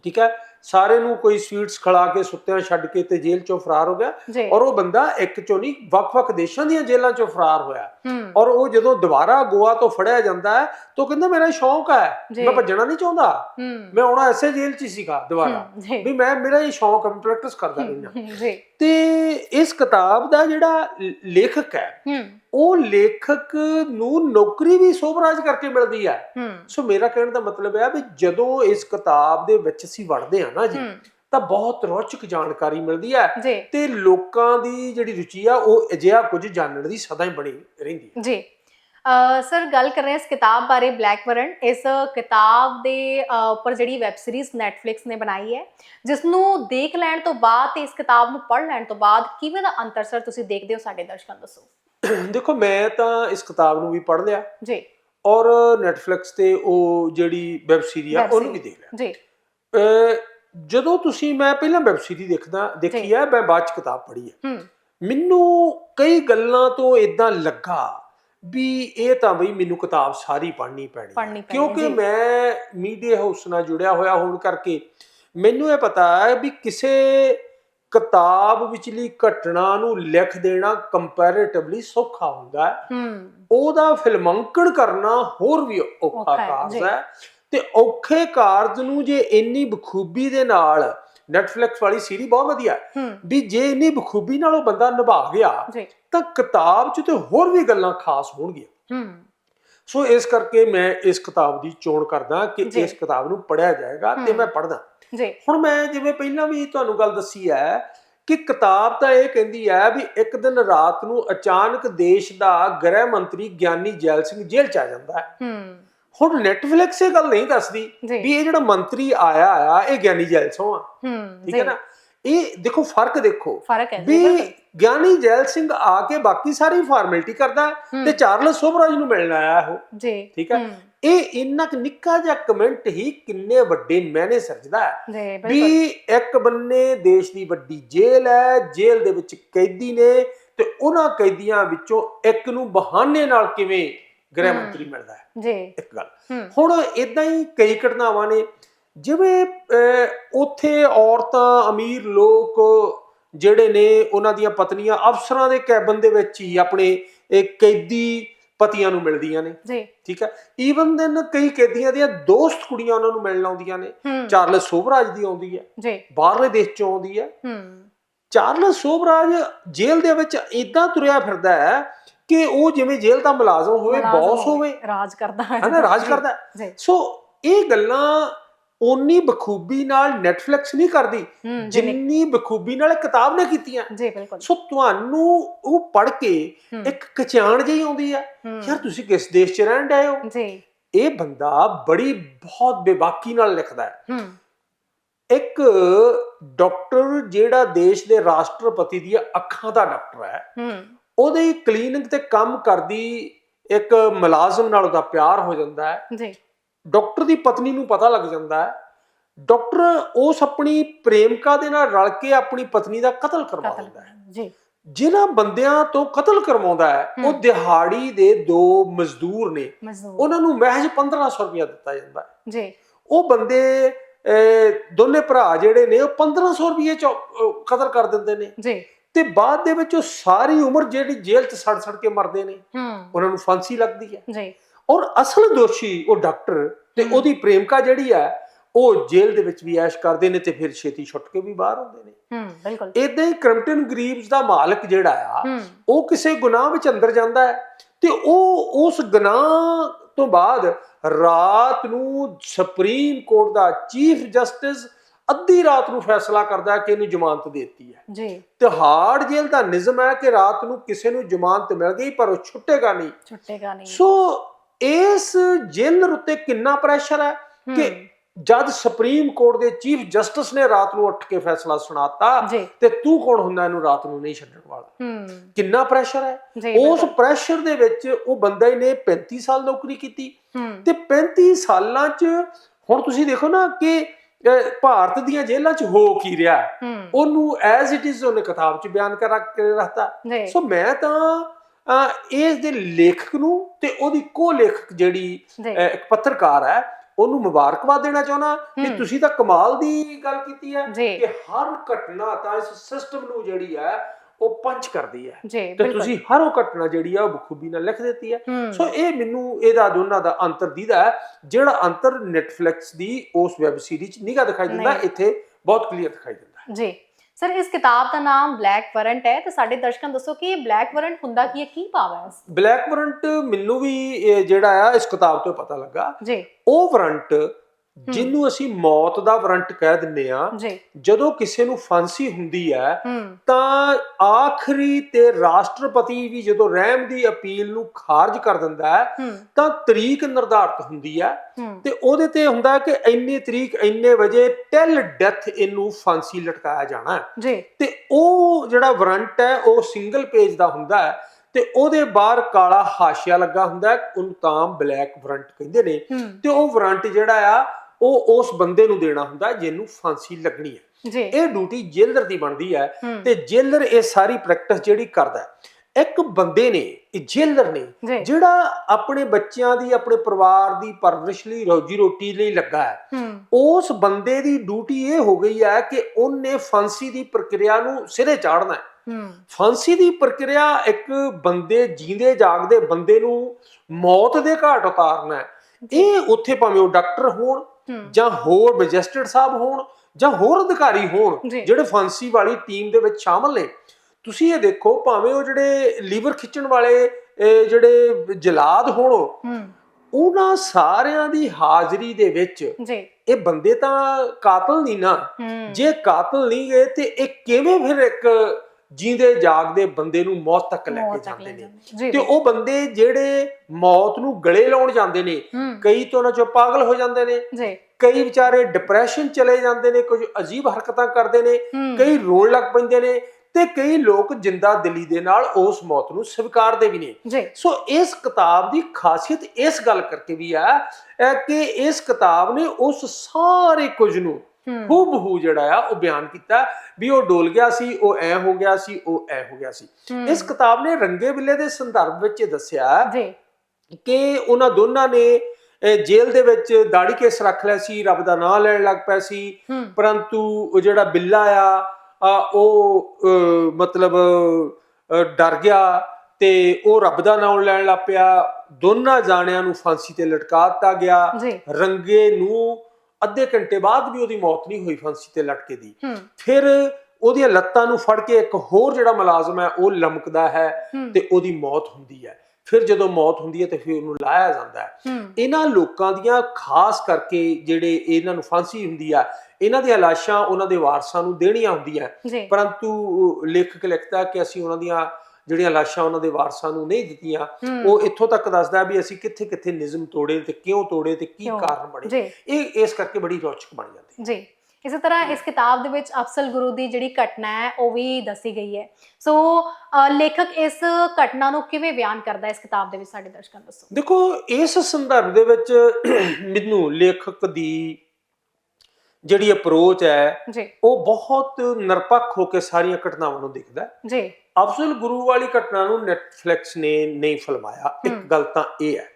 ਠੀਕ ਹੈ? ਸਾਰੇ ਨੂੰ ਕੋਈ ਸਵੀਟਸ ਖਿਲਾ ਕੇ ਸੁੱਤਿਆਂ ਛੱਡ ਕੇ ਤੇ ਜੇਲ੍ਹ ਚੋਂ ਫਰਾਰ ਹੋ ਗਿਆ ਔਰ ਉਹ ਬੰਦਾ ਇੱਕ ਚੋਂ ਨਹੀਂ ਵੱਖ-ਵੱਖ ਦੇਸ਼ਾਂ ਦੀਆਂ ਜੇਲ੍ਹਾਂ ਚੋਂ ਫਰਾਰ ਹੋਇਆ। ਔਰ ਉਹ ਜਦੋਂ ਦੁਬਾਰਾ ਗੋਆ ਤੋਂ ਫੜਿਆ ਜਾਂਦਾ ਹੈ ਤਾਂ ਕਹਿੰਦਾ ਮੇਰਾ ਸ਼ੌਂਕ ਹੈ। ਮੈਂ ਭੱਜਣਾ ਨਹੀਂ ਚਾਹੁੰਦਾ। ਮੈਂ ਆਉਣਾ ਐਸੇ ਜੇਲ੍ਹ 'ਚ ਹੀ ਸੀਗਾ ਦੁਬਾਰਾ। ਵੀ ਮੈਂ ਮੇਰਾ ਇਹ ਸ਼ੌਂਕ ਮੈਂ ਪ੍ਰੈਕਟਿਸ ਕਰਦਾ ਰਹਿਣਾ ਤੇ ਇਸ ਕਿਤਾਬ ਦਾ ਜਿਹੜਾ ਲੇਖਕ ਹੂੰ। ਉਹ ਲੇਖਕ ਨੂੰ ਨੌਕਰੀ ਵੀ ਸੋਭਰਾਜ ਕਰਕੇ ਮਿਲਦੀ ਹੂੰ। ਸੋ ਮੇਰਾ ਕਹਿਣ ਦਾ ਮਤਲਬ ਹੈ ਵੀ ਜਦੋਂ ਇਸ ਕਿਤਾਬ ਦੇ ਵਿੱਚ ਅਸੀਂ ਵੜਦੇ ਹਾਂ ਨਾ ਜੀ ਤਾਂ ਬਹੁਤ ਰੌਚਕ ਜਾਣਕਾਰੀ ਮਿਲਦੀ ਹੈ ਤੇ ਲੋਕਾਂ ਦੀ ਜਿਹੜੀ ਰੁਚੀ ਆ ਉਹ ਅਜਿਹਾ ਕੁਝ ਜਾਣਨ ਦੀ ਸਦਾ ਹੀ ਬਣੀ ਰਹਿੰਦੀ ਹੈ ਜੀ। ਅ, ਸਰ ਗੱਲ ਕਰ ਰਹੇ ਹਾਂ ਇਸ ਕਿਤਾਬ ਬਾਰੇ ਬਲੈਕ ਵਰਨ ਇਸ ਕਿਤਾਬ ਦੇ ਉੱਪਰ ਜਿਹੜੀ ਵੈਬ ਸੀਰੀਜ਼ Netflix ਨੇ ਬਣਾਈ ਹੈ ਜਿਸ ਨੂੰ ਦੇਖ ਲੈਣ ਤੋਂ ਬਾਅਦ ਤੇ ਇਸ ਕਿਤਾਬ ਨੂੰ ਪੜ੍ਹ ਲੈਣ ਤੋਂ ਬਾਅਦ ਕਿਵੇਂ ਦਾ ਅੰਤਰ ਸਰ ਤੁਸੀਂ ਦੇਖਦੇ ਹੋ ਸਾਡੇ ਦਰਸ਼ਕਾਂ ਦੱਸੋ? [coughs] ਦੇਖੋ ਮੈਂ ਤਾਂ ਇਸ ਕਿਤਾਬ ਨੂੰ ਵੀ ਪੜ੍ਹ ਲਿਆ ਜੀ ਔਰ Netflix ਤੇ ਉਹ ਜਿਹੜੀ ਵੈਬ ਸੀਰੀਜ਼ ਆ ਉਹਨੂੰ ਵੀ। ਦੇਖ ਲਿਆ ਜੀ ਜਦੋਂ ਤੁਸੀਂ ਮੈਂ ਪਹਿਲਾਂ ਵੈਬ ਸੀਰੀਜ਼ ਦੇਖਦਾ ਦੇਖੀ। ਹੈ ਮੈਂ ਬਾਅਦ ਚ ਕਿਤਾਬ ਪੜ੍ਹੀ ਹੂੰ ਮੈਨੂੰ ਕਈ ਗੱਲਾਂ ਤੋਂ ਇਦਾਂ ਲੱਗਾ ਵੀ ਇਹ ਤਾਂ ਬਈ ਮੈਨੂੰ ਕਿਤਾਬ ਸਾਰੀ ਪੜ੍ਹਨੀ ਪੈਣੀ ਕਿਉਂਕਿ। ਮੈਂ ਮੀਡੀਆ ਹਾਊਸ ਨਾਲ ਜੁੜਿਆ ਹੋਇਆ ਹੋਣ ਕਰਕੇ ਮੈਨੂੰ ਇਹ ਪਤਾ ਹੈ ਵੀ ਕਿਸੇ ਕਿਤਾਬ ਵਿਚਲੀ ਘਟਨਾ ਨੂੰ ਲਿਖ ਦੇਣਾ ਕੰਪੈਰੀਟਿਵਲੀ ਸੌਖਾ ਹੁੰਦਾ ਹੈ। ਹੂੰ। ਉਹਦਾ ਫਿਲਮਾਂਕਣ ਕਰਨਾ ਹੋਰ ਵੀ ਔਖਾ ਕਾਰਜ। ਹੈ। ਤੇ ਔਖੇ ਕਾਰਜ ਨੂੰ ਜੇ ਇੰਨੀ ਬਖੂਬੀ ਦੇ ਨਾਲ Netflix ਵਾਲੀ ਸੀਰੀ ਬਹੁਤ ਵਧੀਆ ਵੀ ਜੇ ਇੰਨੀ ਬਖੂਬੀ ਨਾਲ ਉਹ ਬੰਦਾ ਨਿਭਾ ਗਿਆ ਤਾਂ ਕਿਤਾਬ 'ਚ ਤੇ ਹੋਰ ਵੀ ਗੱਲਾਂ ਖਾਸ ਹੋਣਗੀਆਂ। ਸੋ ਇਸ ਕਰਕੇ ਮੈਂ ਇਸ ਕਿਤਾਬ ਦੀ ਚੋਣ ਕਰਦਾ ਕਿ। ਇਸ ਕਿਤਾਬ ਨੂੰ ਪੜ੍ਹਿਆ ਜਾਏਗਾ ਤੇ। ਮੈਂ ਪੜ੍ਹਦਾ। ਜੀ। ਹੁਣ ਮੈਂ ਜਿਵੇਂ ਪਹਿਲਾਂ ਵੀ ਤੁਹਾਨੂੰ ਗੱਲ ਦੱਸੀ ਹੈ ਕਿ ਕਿਤਾਬ ਤਾਂ ਇਹ ਕਹਿੰਦੀ ਹੈ ਵੀ ਇੱਕ ਦਿਨ ਰਾਤ ਨੂੰ ਅਚਾਨਕ ਦੇਸ਼ ਦਾ ਗ੍ਰਹਿ ਮੰਤਰੀ ਗਿਆਨੀ ਜੈਲ ਸਿੰਘ ਜੇਲ੍ਹ ਚ ਆ ਜਾਂਦਾ ਹੈ। ਹੂੰ। ਹੁਣ ਨੈਟਫਲਿਕਸ ਇਹ ਗੱਲ ਨਹੀਂ ਦੱਸਦੀ ਵੀ ਇਹ ਜਿਹੜਾ ਮੰਤਰੀ ਆਇਆ ਆ ਇਹ ਗਿਆਨੀ ਜੈਲ ਸਿੰਘ ਆ। ਹੂੰ ਠੀਕ ਹੈ ਨਾ? ਇਹ ਦੇਖੋ ਫ਼ਰਕ ਦੇਖੋ। ਫ਼ਰਕ ਹੈ ਵੀ। ਗਿਆਨੀ ਜੈਲ ਸਿੰਘ ਆ ਕੇ ਬਾਕੀ ਸਾਰੀ ਫਾਰਮੈਲਿਟੀ ਕਰਦਾ ਤੇ ਚਾਰਲਸ ਸੋਬਰਾਜ ਨੂੰ ਮਿਲਣ ਆਇਆ ਉਹ। ਜੀ। ਠੀਕ ਹੂੰ, ਇਹ ਇੰਨਾ ਕੁ ਨਿੱਕਾ ਜਿਹਾ ਕਮੈਂਟ ਹੀ ਕਿੰਨੇ ਵੱਡੇ ਮੈਨੇ ਸਿਰਜਦਾ ਹੈ। ਵੀ ਇੱਕ ਬੰਨੇ ਦੇਸ਼ ਦੀ ਵੱਡੀ ਜੇਲ੍ਹ ਹੈ ਜੇਲ੍ਹ ਦੇ ਵਿੱਚ ਕੈਦੀ ਨੇ ਤੇ ਉਹਨਾਂ ਕੈਦੀਆਂ ਵਿੱਚੋਂ ਇੱਕ ਨੂੰ ਬਹਾਨੇ ਨਾਲ ਕਿਵੇਂ ਗ੍ਰਹਿ। ਮੰਤਰੀ ਮਿਲਦਾ ਹੈ? ਜੀ। ਇੱਕ ਗੱਲ। ਹੁਣ ਇਦਾਂ ਹੀ ਕਈ ਘਟਨਾਵਾਂ ਨੇ ਜਿਵੇਂ ਉੱਥੇ ਔਰਤਾਂ ਅਮੀਰ ਲੋਕ ਜਿਹੜੇ ਨੇ ਉਹਨਾਂ ਦੀਆਂ ਪਤਨੀਆਂ ਅਫਸਰਾਂ ਦੇ ਕੈਬਨ ਦੇ ਵਿੱਚ ਹੀ ਆਪਣੇ ਕੈਦੀ ਪਤੀਆਂ ਨੂੰ ਮਿਲਦੀਆਂ ਨੇ। ਜੀ। ਠੀਕ ਹੈ? ਈਵਨ ਦੈਨ ਕਈ ਕੈਦੀਆਂ ਦੀਆਂ ਦੋਸਤ ਕੁੜੀਆਂ ਉਹਨਾਂ ਨੂੰ ਮਿਲਣ ਆਉਂਦੀਆਂ ਨੇ। ਹੂੰ। ਚਾਰਲਸ ਸੋਬਰਾਜ ਦੀ ਆਉਂਦੀ ਹੈ। ਜੀ। ਬਾਹਰਲੇ ਦੇਸ਼ ਚੋਂ ਆਉਂਦੀ ਹੈ। ਹੂੰ। ਚਾਰਲਸ ਸੋਬਰਾਜ ਜੇਲ੍ਹ ਦੇ ਵਿੱਚ ਇਦਾਂ ਤੁਰਿਆ ਫਿਰਦਾ ਹੈ ਕਿ ਉਹ ਜਿਵੇਂ ਜੇਲ੍ਹ ਦਾ ਮੁਲਾਜ਼ਮ ਹੋਵੇ ਬੌਸ ਹੋਵੇ ਰਾਜ ਕਰਦਾ ਹੈ। ਹਨਾ ਰਾਜ ਕਰਦਾ ਹੈ। ਸੋ ਇਹ ਗੱਲਾਂ ਓਨੀ ਬਖੂਬੀ ਨਾਲ ਨੈਟਫਲਿਕਸ ਨਹੀਂ ਕਰਦੀ ਜਿੰਨੀ ਬਖੂਬੀ ਨਾਲ ਕਿਤਾਬ ਨੇ ਕੀਤੀਆਂ। ਜੀ ਬਿਲਕੁਲ। ਸੋ ਤੁਹਾਨੂੰ ਉਹ ਪੜ੍ਹ ਕੇ ਇੱਕ ਕਚਾਣ ਜਿਹੀ ਆਉਂਦੀ ਆ ਯਾਰ ਤੁਸੀਂ ਕਿਸ ਦੇਸ਼ 'ਚ ਰਹਿਣ ਡਏ ਹੋ? ਜੀ। ਇਹ ਬੰਦਾ ਬੜੀ ਬਹੁਤ ਬੇਬਾਕੀ ਨਾਲ ਲਿਖਦਾ ਹੈ। ਇੱਕ ਡਾਕਟਰ ਜਿਹੜਾ ਦੇਸ਼ ਦੇ ਰਾਸ਼ਟਰਪਤੀ ਦੀਆਂ ਅੱਖਾਂ ਦਾ ਡਾਕਟਰ ਹੈ ਹੂੰ। ਉਹਦੇ ਕਲੀਨਿਕ ਤੇ ਕੰਮ ਕਰਦੀ ਇੱਕ ਮੁਲਾਜ਼ਮ ਨਾਲ ਉਹਦਾ ਪਿਆਰ ਹੋ ਜਾਂਦਾ ਹੈ। ਜੀ। ਡਾਕਟਰ ਦੀ ਪਤਨੀ ਨੂੰ ਪਤਾ ਲੱਗ ਜਾਂਦਾ ਹੈ। ਡਾਕਟਰ ਉਸ ਆਪਣੀ ਪ੍ਰੇਮਿਕਾ ਦੇ ਨਾਲ ਰਲ ਕੇ ਆਪਣੀ ਪਤਨੀ ਦਾ ਕਤਲ ਕਤਲ ਕਰਵਾਉਂਦਾ ਹੈ। ਜੀ। ਜਿਨ੍ਹਾਂ ਬੰਦਿਆਂ ਤੋਂ ਕਤਲ ਕਰਵਾਉਂਦਾ ਹੈ ਉਹ। ਦਿਹਾੜੀ ਦੇ ਦੋ ਮਜ਼ਦੂਰ ਨੇ। ਉਹਨਾਂ ਨੂੰ ਮਹਿਜ 1500 ਰੁਪਇਆ ਦਿੱਤਾ ਜਾਂਦਾ ਹੈ। ਜੀ। ਉਹ ਬੰਦੇ ਦੋਨੇ ਭਰਾ ਜਿਹੜੇ ਨੇ ਉਹ 1500 ਰੁਪਏ ਚ ਕਤਲ ਕਰ ਦਿੰਦੇ ਨੇ। ਜੀ। ਤੇ ਬਾਅਦ ਦੇ ਵਿੱਚ ਉਹ ਸਾਰੀ ਉਮਰ ਜਿਹੜੀ ਜੇਲ੍ਹ 'ਚ ਸੜ ਸੜ ਕੇ ਮਰਦੇ ਨੇ। ਉਹਨਾਂ ਨੂੰ ਫਾਂਸੀ ਲੱਗਦੀ ਹੈ। ਜੀ। ਔਰ ਅਸਲ ਦੋਸ਼ੀ ਉਹ ਡਾਕਟਰ ਤੇ। ਉਹਦੀ ਪ੍ਰੇਮਿਕਾ ਜਿਹੜੀ ਹੈ ਉਹ ਜੇਲ੍ਹ ਦੇ ਵਿੱਚ ਵੀ ਐਸ਼ ਕਰਦੇ ਨੇ ਤੇ ਫਿਰ ਛੇਤੀ ਛੁੱਟ ਕੇ ਵੀ ਬਾਹਰ ਆਉਂਦੇ ਨੇ। ਹੂੰ ਬਿਲਕੁਲ। ਇਦਾਂ ਹੀ ਕ੍ਰਿਮਟਨ ਗਰੀਵਸ ਦਾ ਮਾਲਕ ਜਿਹੜਾ ਆ ਉਹ ਕਿਸੇ ਗੁਨਾਹ ਵਿੱਚ ਅੰਦਰ ਜਾਂਦਾ ਹੈ ਤੇ ਉਹ ਉਸ ਗੁਨਾਹ ਤੋਂ ਬਾਅਦ ਰਾਤ ਨੂੰ ਸੁਪਰੀਮ ਕੋਰਟ ਦਾ ਚੀਫ ਜਸਟਿਸ ਅੱਧੀ ਰਾਤ ਨੂੰ ਫੈਸਲਾ ਕਰਦਾ ਕਿ ਇਹਨੂੰ ਜ਼ਮਾਨਤ ਦੇ ਦਿੱਤੀ ਹੈ। ਜੀ। ਤਿਹਾੜ ਜੇਲ੍ਹ ਦਾ ਨਿਯਮ ਹੈ ਕਿ ਰਾਤ ਨੂੰ ਕਿਸੇ ਨੂੰ ਜ਼ਮਾਨਤ ਮਿਲ ਗਈ ਪਰ ਉਹ ਛੁੱਟੇਗਾ ਨਹੀਂ। ਛੁੱਟੇਗਾ ਨਹੀਂ। ਸੋ ਇਸ ਜੇਲ੍ਹ ਉੱਤੇ ਕਿੰਨਾ ਪ੍ਰੈਸ਼ਰ ਹੈ ਹੂੰ, ਕਿ ਜਦ ਸੁਪਰੀਮ ਕੋਰਟ ਦੇ ਚੀਫ ਜਸਟਿਸ ਨੇ ਰਾਤ ਨੂੰ ਉੱਠ ਕੇ ਫੈਸਲਾ ਸੁਣਾਤਾ ਤੇ ਤੂੰ ਕੌਣ ਹੁੰਦਾ ਇਹਨੂੰ ਰਾਤ ਨੂੰ ਨਹੀਂ ਛੱਡਣ ਵਾਲਾ? ਹੂੰ। ਕਿੰਨਾ ਪ੍ਰੈਸ਼ਰ ਹੈ? ਉਸ ਪ੍ਰੈਸ਼ਰ ਦੇ ਵਿੱਚ ਉਹ ਬੰਦਾ ਨੇ 35 ਸਾਲ ਨੌਕਰੀ ਕੀਤੀ। ਹੂੰ। ਤੇ 35 ਸਾਲਾਂ 'ਚ ਹੁਣ ਤੁਸੀਂ ਦੇਖੋ ਨਾ ਕਿ ਭਾਰਤ ਦੀਆਂ ਜੇਲ੍ਹਾਂ 'ਚ ਹੋ ਕੀ ਰਿਹਾ? ਹੈ। ਹੂੰ ਉਹਨੂੰ ਐਜ਼ ਇਟ ਇਜ਼ ਉਹਨੇ ਕਿਤਾਬ 'ਚ ਬਿਆਨ ਕਰ ਕੇ ਰੱਖਤਾ। ਸੋ ਮੈਂ ਤਾਂ ਇਸ ਦੇ ਲੇਖਕ ਨੂੰ ਤੇ ਉਹਦੀ ਕੋ-ਲੇਖਕ ਜਿਹੜੀ ਜੀ। ਅਹ, ਇੱਕ ਪੱਤਰਕਾਰ ਹੈ ਉਹਨੂੰ ਮੁਬਾਰਕਬਾਦ ਦੇਣਾ ਚਾਹੁੰਦਾ ਕਿ। ਤੁਸੀਂ ਤਾਂ ਕਮਾਲ ਦੀ ਗੱਲ ਕੀਤੀ ਹੈ ਕਿ ਹਰ ਘਟਨਾ ਤਾਂ ਇਸ ਸਿਸਟਮ ਨੂੰ ਜਿਹੜੀ ਹੈ ਉਹ ਪੰਚ ਕਰਦੀ ਹੈ। ਤੇ ਤੁਸੀਂ ਹਰ ਉਹ ਘਟਨਾ ਜਿਹੜੀ ਆ ਉਹ ਬਖੂਬੀ ਨਾਲ ਲਿਖ ਦਿੱਤੀ ਹੈ। ਸੋ ਇਹ ਮੈਨੂੰ ਇਹਦਾ ਦੋਨਾਂ ਦਾ ਅੰਤਰ ਦੀਦਾ ਹੈ ਜਿਹੜਾ ਅੰਤਰ ਨੈਟਫਲਿਕਸ ਦੀ ਉਸ ਵੈਬ ਸੀਰੀਜ਼ 'ਚ ਨਿਗਾ ਦਿਖਾਈ ਦਿੰਦਾ। ਇੱਥੇ ਬਹੁਤ ਕਲੀਅਰ ਦਿਖਾਈ ਦਿੰਦਾ ਜੀ। ਸਰ ਇਸ ਕਿਤਾਬ ਦਾ ਨਾਮ ਬਲੈਕ ਵਾਰੰਟ ਹੈ ਤੇ ਸਾਡੇ ਦਰਸ਼ਕਾਂ ਦੱਸੋ ਕਿ ਇਹ ਬਲੈਕ ਵਾਰੰਟ ਹੁੰਦਾ ਕੀ ਹੈ? ਕੀ ਭਾਵ ਹੈ ਬਲੈਕ ਵਾਰੰਟ ਮੈਨੂੰ ਵੀ ਜਿਹੜਾ ਆ ਇਸ ਕਿਤਾਬ ਤੋਂ ਪਤਾ ਲੱਗਾ। ਜੀ। ਉਹ ਵਾਰੰਟ ਜਿਹਨੂੰ ਅਸੀਂ ਮੌਤ ਦਾ ਵਾਰੰਟ ਕਹਿ ਦਿੰਦੇ ਆ ਜਦੋਂ ਕਿਸੇ ਨੂੰ ਫਾਂਸੀ ਹੁੰਦੀ ਹੈ ਤਾਂ ਆਖਰੀ ਤੇ ਰਾਸ਼ਟਰਪਤੀ ਵੀ ਜਦੋਂ ਰਹਿਮ ਦੀ ਅਪੀਲ ਨੂੰ ਖਾਰਜ ਕਰ ਦਿੰਦਾ ਹੈ ਤਾਂ ਤਰੀਕ ਨਿਰਧਾਰਤ ਹੁੰਦੀ ਹੈ। ਤੇ ਉਹਦੇ ਤੇ ਹੁੰਦਾ ਕਿ ਇੰਨੀ ਤਰੀਕ ਇੰਨੇ ਵਜੇ ਟਿਲ ਡੈਥ ਇਹਨੂੰ ਫਾਂਸੀ ਲਟਕਾਇਆ ਜਾਣਾ। ਜੀ। ਤੇ ਉਹ ਜਿਹੜਾ ਵਾਰੰਟ ਹੈ ਉਹ ਸਿੰਗਲ ਪੇਜ ਦਾ ਹੁੰਦਾ ਹੈ। ਤੇ ਉਹਦੇ ਬਾਹਰ ਕਾਲਾ ਹਾਸ਼ੀਆ ਲੱਗਾ ਹੁੰਦਾ ਉਹਨੂੰ ਤਾਂ ਬਲੈਕ ਵਾਰੰਟ ਕਹਿੰਦੇ ਨੇ। ਤੇ ਉਹ ਵਾਰੰਟ ਜਿਹੜਾ ਆ ਉਹ ਉਸ ਬੰਦੇ ਨੂੰ ਦੇਣਾ ਹੁੰਦਾ ਜਿਹਨੂੰ ਫਾਂਸੀ ਲੱਗਣੀ ਹੈ। ਜੀ। ਇਹ ਡਿਊਟੀ ਜੇਲਰ ਦੀ ਬਣਦੀ ਹੈ ਤੇ ਜੇਲਰ ਇਹ ਸਾਰੀ ਪ੍ਰੈਕਟਿਸ ਜਿਹੜੀ ਕਰਦਾ ਇੱਕ ਬੰਦੇ ਨੇ ਇਹ ਜੇਲਰ ਨੇ ਜਿਹੜਾ ਆਪਣੇ ਬੱਚਿਆਂ ਦੀ ਆਪਣੇ ਪਰਿਵਾਰ ਦੀ ਪਰਵਰਿਸ਼ ਲਈ ਰੋਜੀ ਰੋਟੀ ਲਈ ਲੱਗਾ ਹੈ। ਉਸ ਬੰਦੇ ਦੀ ਡਿਊਟੀ ਇਹ ਹੋ ਗਈ ਹੈ ਕਿ ਉਹਨੇ ਫਾਂਸੀ ਦੀ ਪ੍ਰਕਿਰਿਆ ਨੂੰ ਸਿਰੇ ਚਾੜਨਾ ਹੈ। ਫਾਂਸੀ ਦੀ ਪ੍ਰਕਿਰਿਆ ਇੱਕ ਬੰਦੇ ਜੀਂਦੇ ਜਾਗਦੇ ਬੰਦੇ ਨੂੰ ਮੌਤ ਦੇ ਘਾਟ ਉਤਾਰਨਾ ਹੈ। ਇਹ ਉੱਥੇ ਭਾਵੇਂ ਉਹ ਡਾਕਟਰ ਹੋਣ ਜਾਂ ਹੋਰ ਮੈਜਿਸਟਰੇਟ ਸਾਹਿਬ ਹੋਣ ਜਾਂ ਹੋਰ ਅਧਿਕਾਰੀ ਹੋਣ। ਜਿਹੜੇ ਫਾਂਸੀ ਵਾਲੀ ਟੀਮ ਦੇ ਵਿੱਚ ਸ਼ਾਮਲ ਨੇ। ਤੁਸੀਂ ਇਹ ਦੇਖੋ ਭਾਵੇਂ ਉਹ ਜਿਹੜੇ ਲੀਵਰ ਖਿੱਚਣ ਵਾਲੇ ਇਹ ਜਿਹੜੇ ਜਲਾਦ ਹੋਣ ਉਹਨਾਂ ਸਾਰਿਆਂ ਦੀ ਹਾਜ਼ਰੀ ਦੇ ਵਿੱਚ ਜੀ। ਇਹ ਬੰਦੇ ਤਾਂ ਕਾਤਲ ਨਹੀਂ ਨਾ। ਜੇ ਕਾਤਲ ਨਹੀਂ ਗਏ ਤੇ ਇਹ ਕਿਵੇਂ ਫਿਰ ਇੱਕ ਜੀਂਦੇ ਜਾਗਦੇ ਬੰਦੇ ਨੂੰ ਮੌਤ ਤੱਕ ਲੈ ਕੇ ਜਾਂਦੇ ਨੇ। ਤੇ ਉਹ ਬੰਦੇ ਜਿਹੜੇ ਮੌਤ ਨੂੰ ਗਲੇ ਲਾਉਣ ਜਾਂਦੇ ਨੇ ਕਈ ਤਾਂ ਉਹਨਾਂ ਚੋਂ ਪਾਗਲ ਹੋ ਜਾਂਦੇ ਨੇ ਜੀ। ਕਈ ਵਿਚਾਰੇ ਡਿਪਰੈਸ਼ਨ ਚਲੇ ਜਾਂਦੇ ਨੇ ਕੁਝ ਅਜੀਬ ਹਰਕਤਾਂ ਕਰਦੇ ਨੇ ਕਈ ਰੋਣ ਲੱਗ ਪੈਂਦੇ ਨੇ ਤੇ ਕਈ ਲੋਕ ਜਿੰਦਾ ਦਿਲੀ ਦੇ ਨਾਲ ਉਸ ਮੌਤ ਨੂੰ ਸਵੀਕਾਰਦੇ ਵੀ ਨੇ। ਸੋ ਇਸ ਕਿਤਾਬ ਦੀ ਖਾਸੀਅਤ ਇਸ ਗੱਲ ਕਰਕੇ ਵੀ ਹੈ ਕਿ ਇਸ ਕਿਤਾਬ ਨੇ ਉਸ ਸਾਰੇ ਕੁਝ ਨੂੰ ਹੂੰ। ਹੂਬਹੂ ਜਿਹੜਾ ਆ ਉਹ ਬਿਆਨ ਕੀਤਾ ਵੀ ਉਹ ਡੋਲ ਗਿਆ ਸੀ ਉਹ ਐ ਹੋ ਗਿਆ ਸੀ ਉਹ ਐ ਹੋ ਗਿਆ ਸੀ। ਹੂੰ, ਇਸ ਕਿਤਾਬ ਨੇ ਰੰਗੇ ਬਿੱਲੇ ਦੇ ਸੰਦਰਭ ਵਿੱਚ ਦੱਸਿਆ ਜੀ। ਕਿ ਉਹਨਾਂ ਦੋਨਾਂ ਨੇ ਜੇਲ੍ਹ ਦੇ ਵਿੱਚ ਦਾੜੀ ਕੇਸ ਰੱਖ ਲਿਆ ਸੀ ਰੱਬ ਦਾ ਨਾਮ ਲੈਣ ਲੱਗ ਪਿਆ ਸੀ। ਹੂੰ। ਪਰੰਤੂ ਉਹ ਜਿਹੜਾ ਬਿੱਲਾ ਆ ਉਹ ਮਤਲਬ ਡਰ ਗਿਆ ਤੇ ਉਹ ਰੱਬ ਦਾ ਨਾਮ ਲੈਣ ਲੱਗ ਪਿਆ। ਦੋਨਾਂ ਜਾਣਿਆਂ ਨੂੰ ਫਾਂਸੀ ਤੇ ਲਟਕਾ ਦਿੱਤਾ ਗਿਆ। ਰੰਗੇ ਨੂੰ ਅੱਧੇ ਘੰਟੇ ਬਾਅਦ ਵੀ ਉਹਦੀ ਮੌਤ ਨਹੀਂ ਹੋਈ ਫਾਂਸੀ ਤੇ ਲਟਕੇ ਦੀ। ਫਿਰ ਉਹਦੀਆਂ ਲੱਤਾਂ ਨੂੰ ਫੜ ਕੇ ਇੱਕ ਹੋਰ ਜਿਹੜਾ ਮੁਲਾਜ਼ਮ ਹੈ ਉਹ ਲਮਕਦਾ ਹੈ ਤੇ ਉਹਦੀ ਮੌਤ ਹੁੰਦੀ ਹੈ। ਫਿਰ ਜਦੋਂ ਮੌਤ ਹੁੰਦੀ ਹੈ ਤੇ ਫਿਰ ਉਹਨੂੰ ਲਾਇਆ ਜਾਂਦਾ ਹੈ। ਇਹਨਾਂ ਲੋਕਾਂ ਦੀਆਂ ਖਾਸ ਕਰਕੇ ਜਿਹੜੇ ਇਹਨਾਂ ਨੂੰ ਫਾਂਸੀ ਹੁੰਦੀ ਆ ਇਹਨਾਂ ਦੀਆਂ ਲਾਸ਼ਾਂ ਉਹਨਾਂ ਦੇ ਵਾਰਸਾਂ ਨੂੰ ਦੇਣੀਆਂ ਹੁੰਦੀਆਂ। ਪਰੰਤੂ ਲੇਖਕ ਲਿਖਦਾ ਕਿ ਅਸੀਂ ਉਹਨਾਂ ਦੀਆਂ ਜਿਹੜੀਆਂ ਲਾਸ਼ਾਂ ਉਹਨਾਂ ਦੇ ਵਾਰਸਾਂ ਨੂੰ ਨਹੀਂ ਦਿੱਤੀਆਂ ਉਹ ਇੱਥੋਂ ਤੱਕ ਦੱਸਦਾ ਵੀ ਅਸੀਂ ਕਿੱਥੇ ਕਿੱਥੇ ਨਿਯਮ ਤੋੜੇ ਤੇ ਕਿਉਂ ਤੋੜੇ ਤੇ ਕੀ? ਕਾਰਨ ਬਣੇ। ਇਹ ਇਸ ਕਰਕੇ ਬੜੀ ਰੌਚਕ ਬਣ ਜਾਂਦੀ ਜੀ। ਇਸੇ ਤਰ੍ਹਾਂ ਇਸ ਕਿਤਾਬ ਦੇ ਵਿੱਚ ਅਫਸਲ ਗੁਰੂ ਦੀ ਜਿਹੜੀ ਘਟਨਾ ਹੈ ਉਹ ਵੀ ਦੱਸੀ ਗਈ ਹੈ। ਸੋ ਲੇਖਕ ਇਸ ਘਟਨਾ ਨੂੰ ਕਿਵੇਂ ਬਿਆਨ ਕਰਦਾ ਹੈ ਇਸ ਕਿਤਾਬ ਦੇ ਵਿੱਚ ਸਾਡੇ ਦਰਸ਼ਕਾਂ ਨੂੰ ਦੱਸੋ। ਦੇਖੋ ਇਸ ਸੰਦਰਭ ਦੇ ਵਿੱਚ ਮੈਨੂੰ ਲੇਖਕ ਦੀ ਜਿਹੜੀ ਅਪਰੋਚ ਹੈ ਉਹ ਬਹੁਤ ਨਿਰਪੱਖ ਹੋ ਕੇ ਸਾਰੀਆਂ ਘਟਨਾਵਾਂ ਨੂੰ ਦੇਖਦਾ ਹੈ। ਜੀ। ਅਫਜ਼ਲ ਗੁਰੂ ਵਾਲੀ ਘਟਨਾ ਨੂੰ ਨੈਟਫਲਿਕਸ ਨੇ ਨਹੀਂ ਫਿਲਮਾਇਆ। ਇੱਕ। ਗੱਲ ਤਾਂ ਇਹ ਹੈ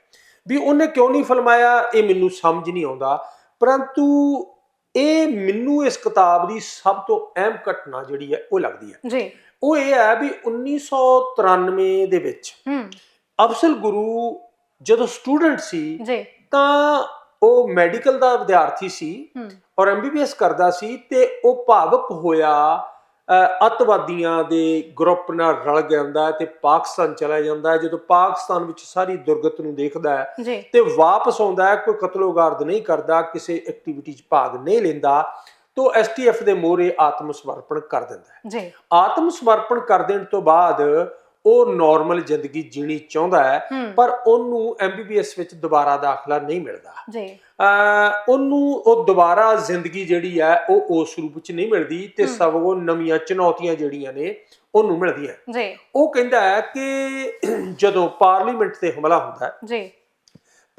ਵੀ ਉਹਨੇ ਕਿਉਂ ਨਹੀਂ ਫਿਲਮਾਇਆ ਇਹ ਮੈਨੂੰ ਸਮਝ ਨਹੀਂ ਆਉਂਦਾ। ਪਰੰਤੂ ਇਹ ਮੈਨੂੰ ਇਸ ਕਿਤਾਬ ਦੀ ਸਭ ਤੋਂ ਅਹਿਮ ਘਟਨਾ ਜਿਹੜੀ ਹੈ ਉਹ ਲੱਗਦੀ ਹੈ। ਜੀ। ਉਹ ਇਹ ਹੈ ਵੀ 1993 ਦੇ ਵਿੱਚ ਹੂੰ। ਅਫਜ਼ਲ ਗੁਰੂ ਜਦੋਂ ਸਟੂਡੈਂਟ ਸੀ ਜੀ। ਤਾਂ ਉਹ ਮੈਡੀਕਲ ਦਾ ਵਿਦਿਆਰਥੀ ਸੀ ਔਰ ਐਮਬੀਬੀਐਸ ਕਰਦਾ ਸੀ ਤੇ ਉਹ ਭਾਵਕ ਹੋਇਆ ਅੱਤਵਾਦੀਆਂ ਦੇ ਗਰੁੱਪ ਨਾਲ ਰਲ ਜਾਂਦਾ ਹੈ ਤੇ ਪਾਕਿਸਤਾਨ ਚਲਾ ਜਾਂਦਾ ਹੈ। ਜਦੋਂ ਪਾਕਿਸਤਾਨ ਵਿੱਚ ਸਾਰੀ ਦੁਰਗਤ ਨੂੰ ਦੇਖਦਾ ਹੈ ਤੇ ਵਾਪਸ ਆਉਂਦਾ ਹੈ ਕੋਈ ਕਤਲੋਗਾਰਦ ਨਹੀਂ ਕਰਦਾ ਕਿਸੇ ਐਕਟੀਵਿਟੀ 'ਚ ਭਾਗ ਨਹੀਂ ਲੈਂਦਾ ਤੋ ਐਸਟੀਐਫ ਦੇ ਮੋਹਰੇ ਆਤਮ ਸਮਰਪਣ ਕਰ ਦਿੰਦਾ ਹੈ। ਜੀ। ਆਤਮ ਸਮਰਪਣ ਕਰ ਦੇਣ ਤੋਂ ਬਾਅਦ ਉਹ ਨਾਰਮਲ ਜ਼ਿੰਦਗੀ ਜੀਣੀ ਚਾਹੁੰਦਾ ਹੈ ਪਰ ਉਹਨੂੰ ਐਮਬੀਬੀਐਸ ਵਿੱਚ ਦੁਬਾਰਾ ਦਾਖਲਾ ਨਹੀਂ ਮਿਲਦਾ। ਜੀ। ਉਹਨੂੰ ਉਹ ਦੁਬਾਰਾ ਜ਼ਿੰਦਗੀ ਜਿਹੜੀ ਹੈ ਉਹ ਉਸ ਰੂਪ ਵਿੱਚ ਨਹੀਂ ਮਿਲਦੀ ਤੇ। ਸਗੋਂ ਨਵੀਆਂ ਚੁਣੌਤੀਆਂ ਜਿਹੜੀਆਂ ਨੇ ਉਹਨੂੰ ਮਿਲਦੀਆਂ। ਜੀ। ਉਹ ਕਹਿੰਦਾ ਹੈ ਕਿ ਜਦੋਂ ਪਾਰਲੀਮੈਂਟ ਤੇ ਹਮਲਾ ਹੁੰਦਾ ਹੈ ਜੀ।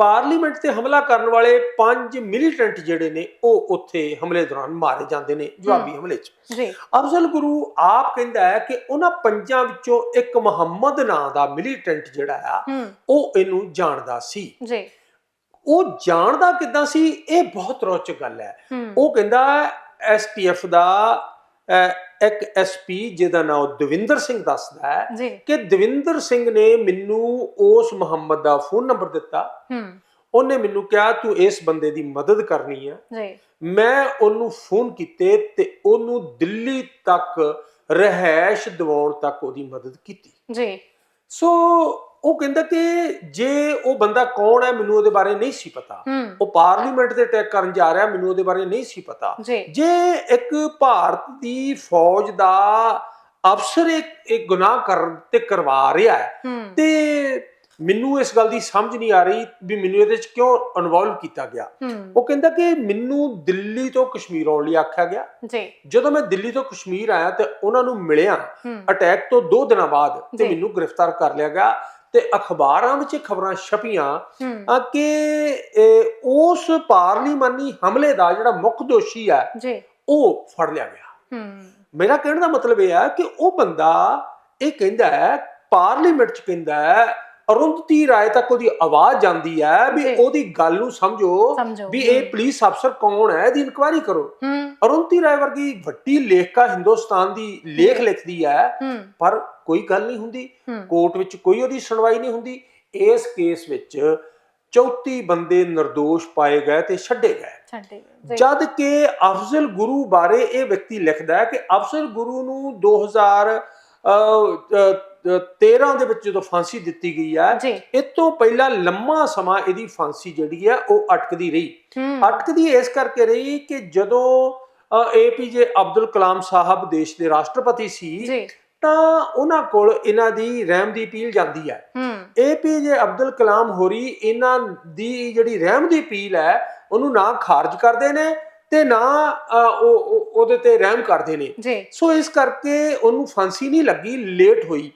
ਪਾਰਲੀਮੈਂਟ ਤੇ ਹਮਲਾ ਕਰਨ ਵਾਲੇ ਪੰਜ ਮਿਲੀਟੈਂਟ ਜਿਹੜੇ ਨੇ ਉਹ ਉੱਥੇ ਹਮਲੇ ਦੌਰਾਨ ਮਾਰੇ ਜਾਂਦੇ ਨੇ ਜਵਾਬੀ ਹਮਲੇ 'ਚ। ਜੀ। ਅਫਜ਼ਲ ਗੁਰੂ ਆਪ ਕਹਿੰਦਾ ਹੈ ਕਿ ਉਹਨਾਂ ਪੰਜਾਂ ਵਿੱਚੋਂ ਇੱਕ ਮੁਹੰਮਦ ਨਾਂ ਦਾ ਮਿਲੀਟੈਂਟ ਜਿਹੜਾ ਆ ਉਹ ਇਹਨੂੰ ਜਾਣਦਾ ਸੀ। ਜੀ। ਉਹ ਜਾਣਦਾ ਕਿੱਦਾਂ ਸੀ? ਇਹ ਬਹੁਤ ਰੌਚਕ ਗੱਲ ਹੈ। ਉਹ ਕਹਿੰਦਾ ਐਸਟੀਐਫ ਦਾ ਇੱਕ ਐਸਪੀ ਜਿਹਦਾ ਨਾਮ ਦਵਿੰਦਰ ਸਿੰਘ ਦੱਸਦਾ ਹੈ ਕਿ ਦਵਿੰਦਰ ਸਿੰਘ ਨੇ ਮੈਨੂੰ ਉਸ ਮੁਹੰਮਦ ਦਾ ਫੋਨ ਨੰਬਰ ਦਿੱਤਾ। ਹੂੰ। ਉਹਨੇ ਮੈਨੂੰ ਕਿਹਾ ਤੂੰ ਇਸ ਬੰਦੇ ਦੀ ਮਦਦ ਕਰਨੀ ਆ। ਮੈਂ ਉਹਨੂੰ ਫੋਨ ਕੀਤੇ ਤੇ ਉਹਨੂੰ ਦਿੱਲੀ ਤੱਕ ਰਹਿائش ਦਿਵਾਉਣ ਤੱਕ ਉਹਦੀ ਮਦਦ ਕੀਤੀ। ਜੀ। ਸੋ ਉਹ ਕਹਿੰਦਾ ਕਿ ਜੇ ਉਹ ਬੰਦਾ ਕੌਣ ਹੈ ਮੈਨੂੰ ਉਹਦੇ ਬਾਰੇ ਨਹੀਂ ਸੀ ਪਤਾ। ਉਹ ਪਾਰਲੀਮੈਂਟ ਤੇ ਅਟੈਕ ਕਰਨ ਜਾ ਰਿਹਾ ਮੈਨੂੰ ਉਹਦੇ ਬਾਰੇ ਨਹੀਂ ਸੀ ਪਤਾ। ਜੀ। ਇੱਕ ਭਾਰਤ ਦੀ ਫੌਜ ਦਾ ਅਫਸਰ ਇੱਕ ਇੱਕ ਗੁਨਾਹ ਕਰ ਤੇ ਕਰਵਾ ਰਿਹਾ ਹੈ ਤੇ ਮੈਨੂੰ ਇਸ ਗੱਲ ਦੀ ਸਮਝ ਨਹੀਂ ਆ ਰਹੀ ਵੀ ਮੈਨੂੰ ਇਹਦੇ ਚ ਕਿਉਂ ਇਨਵੋਲਵ ਕੀਤਾ ਗਿਆ। ਉਹ ਕਹਿੰਦਾ ਕਿ ਮੈਨੂੰ ਦਿੱਲੀ ਤੋਂ ਕਸ਼ਮੀਰ ਆਉਣ ਲਈ ਆਖਿਆ ਗਿਆ। ਜੀ। ਜਦੋਂ ਮੈਂ ਦਿੱਲੀ ਤੋਂ ਕਸ਼ਮੀਰ ਆਇਆ ਤੇ ਉਹਨਾਂ ਨੂੰ ਮਿਲਿਆ ਅਟੈਕ ਤੋਂ 2 ਦਿਨਾਂ ਬਾਅਦ ਤੇ। ਮੈਨੂੰ ਗ੍ਰਿਫਤਾਰ ਕਰ ਲਿਆ ਗਿਆ। ਤੇ ਅਖਬਾਰਾਂ ਵਿੱਚ ਖਬਰਾਂ ਛਪੀਆਂ ਕਿ ਉਸ ਪਾਰਲੀਮਾਨੀ ਹਮਲੇ ਦਾ ਜਿਹੜਾ ਮੁੱਖ ਦੋਸ਼ੀ ਹੈ ਜੀ। ਉਹ ਫੜ ਲਿਆ ਗਿਆ। ਮੇਰਾ ਕਹਿਣ ਦਾ ਮਤਲਬ ਇਹ ਹੈ ਕਿ ਉਹ ਬੰਦਾ ਇਹ ਕਹਿੰਦਾ ਹੈ ਪਾਰਲੀਮੈਂਟ ਚ ਕਹਿੰਦਾ ਹੈ ਅਰੁੰਧਤੀ ਰਾਏ ਤੱਕ ਉਹਦੀ ਆਵਾਜ਼ ਜਾਂਦੀ ਹੈ ਵੀ। ਉਹਦੀ ਗੱਲ ਨੂੰ ਸਮਝੋ ਵੀ ਇਹ ਪੁਲਿਸ ਅਫਸਰ ਕੌਣ ਹੈ ਇਹਦੀ ਇਨਕੁਆਇਰੀ ਕਰੋ। ਅਰੁੰਧਤੀ ਰਾਏ ਵਰਗੀ ਵੱਡੀ ਲੇਖਕਾ ਹਿੰਦੁਸਤਾਨ ਦੀ ਲੇਖ ਲਿਖਦੀ ਹੈ ਪਰ ਕੋਈ ਗੱਲ ਨਹੀਂ ਹੁੰਦੀ। ਕੋਰਟ ਵਿੱਚ ਕੋਈ ਉਹਦੀ ਸੁਣਵਾਈ ਨਹੀਂ ਹੁੰਦੀ। ਇਸ ਕੇਸ ਵਿੱਚ 34 ਬੰਦੇ ਨਿਰਦੋਸ਼ ਪਾਏ ਗਏ ਤੇ ਛੱਡੇ ਗਏ। ਜਦ ਕਿ ਅਫਜ਼ਲ ਗੁਰੂ ਬਾਰੇ ਇਹ ਵਿਅਕਤੀ ਲਿਖਦਾ ਹੈ ਕਿ ਅਫਜ਼ਲ ਗੁਰੂ ਨੂੰ 2013 ਦੇ ਵਿੱਚ ਜਦੋਂ ਫਾਂਸੀ ਦਿੱਤੀ ਗਈ ਜੀ। ਇਸ ਤੋਂ ਪਹਿਲਾਂ ਲੰਮਾ ਸਮਾਂ ਇਹਦੀ ਫਾਂਸੀ ਜਿਹੜੀ ਹੈ ਉਹ ਅਟਕਦੀ ਰਹੀ। ਅਟਕਦੀ ਇਸ ਕਰਕੇ ਰਹੀ ਕਿ ਜਦੋਂ ਏਪੀਜੇ ਅਬਦੁਲ ਕਲਾਮ ਸਾਹਿਬ ਦੇਸ਼ ਦੇ ਰਾਸ਼ਟਰਪਤੀ ਸੀ ਜੀ। ਤਾਂ ਉਹਨਾਂ ਕੋਲ ਇਹਨਾਂ ਦੀ ਰਹਿਮ ਦੀ ਅਪੀਲ ਜਾਂਦੀ ਹੈ। ਹੂੰ। ਏਪੀਜੇ ਅਬਦੁਲ ਕਲਾਮ ਹੋਰੀ ਇਹਨਾਂ ਦੀ ਜਿਹੜੀ ਰਹਿਮ ਦੀ ਅਪੀਲ ਹੈ ਉਹਨੂੰ ਨਾ ਖਾਰਜ ਕਰਦੇ ਨੇ ਤੇ ਨਾ ਉਹ ਉਹ- ਉਹਦੇ ਤੇ ਰਹਿਮ ਕਰਦੇ ਨੇ। ਸੋ ਇਸ ਕਰਕੇ ਉਹਨੂੰ ਫਾਂਸੀ ਨਹੀਂ ਲੱਗੀ ਲੇਟ ਹੋਈ।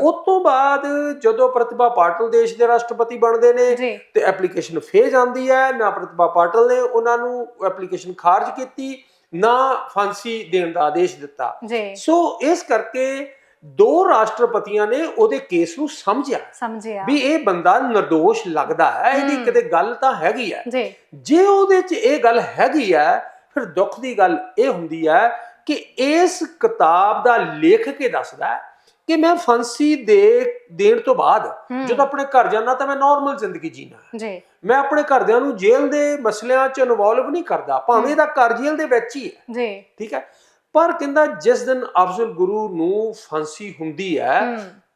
ਉਸ ਤੋਂ ਬਾਅਦ ਜਦੋਂ ਪ੍ਰਤਿਭਾ ਪਾਟਲ ਦੇਸ਼ ਦੇ ਰਾਸ਼ਟਰਪਤੀ ਬਣਦੇ ਨੇ ਤੇ ਐਪਲੀਕੇਸ਼ਨ ਫੇਰ ਜਾਂਦੀ ਹੈ ਨਾ ਪ੍ਰਤਿਭਾ ਪਾਟਲ ਨੇ ਉਹਨਾਂ ਨੂੰ ਐਪਲੀਕੇਸ਼ਨ ਖਾਰਜ ਕੀਤੀ ਨਾ ਫਾਂਸੀ ਦੇਣ ਦਾ ਆਦੇਸ਼ ਦਿੱਤਾ। ਸੋ ਇਸ ਕਰਕੇ ਦੋ ਰਾਸ਼ਟਰਪਤੀਆਂ ਨੇ ਉਹਦੇ ਕੇਸ ਨੂੰ ਸਮਝਿਆ। ਸਮਝਿਆ। ਵੀ ਇਹ ਬੰਦਾ નિર્ਦੋਸ਼ ਲੱਗਦਾ ਹੈ ਇਹਦੀ। ਕਿਤੇ ਗੱਲ ਤਾਂ ਹੈਗੀ ਹੈ। ਜੀ। ਉਹਦੇ 'ਚ ਇਹ ਗੱਲ ਹੈਗੀ ਹੈ ਫਿਰ ਦੁੱਖ ਦੀ ਗੱਲ ਇਹ ਹੁੰਦੀ ਹੈ ਕਿ ਇਸ ਕਿਤਾਬ ਦਾ ਲੇਖਕ ਇਹ ਦੱਸਦਾ ਹੈ ਕਿ ਮੈਂ ਫਾਂਸੀ ਦੇ ਦੇਣ ਤੋਂ ਬਾਅਦ। ਜਦੋਂ ਆਪਣੇ ਘਰ ਜਾਣਾ ਤਾਂ ਮੈਂ ਨਾਰਮਲ ਜ਼ਿੰਦਗੀ ਜੀਣਾ ਹੈ। ਜੀ। ਮੈਂ ਆਪਣੇ ਘਰਦਿਆਂ ਨੂੰ ਜੇਲ੍ਹ ਦੇ ਮਸਲਿਆਂ 'ਚ ਇਨਵੋਲਵ ਨਹੀਂ ਕਰਦਾ ਭਾਵੇਂ ਇਹਦਾ ਘਰ ਜੇਲ੍ਹ ਦੇ ਵਿੱਚ ਹੀ ਹੈ। ਜੀ। ਠੀਕ ਹੈ? ਪਰ ਕਹਿੰਦਾ ਜਿਸ ਦਿਨ ਅਫਜ਼ਲ ਗੁਰੂ ਨੂੰ ਫਾਂਸੀ ਹੁੰਦੀ ਹੈ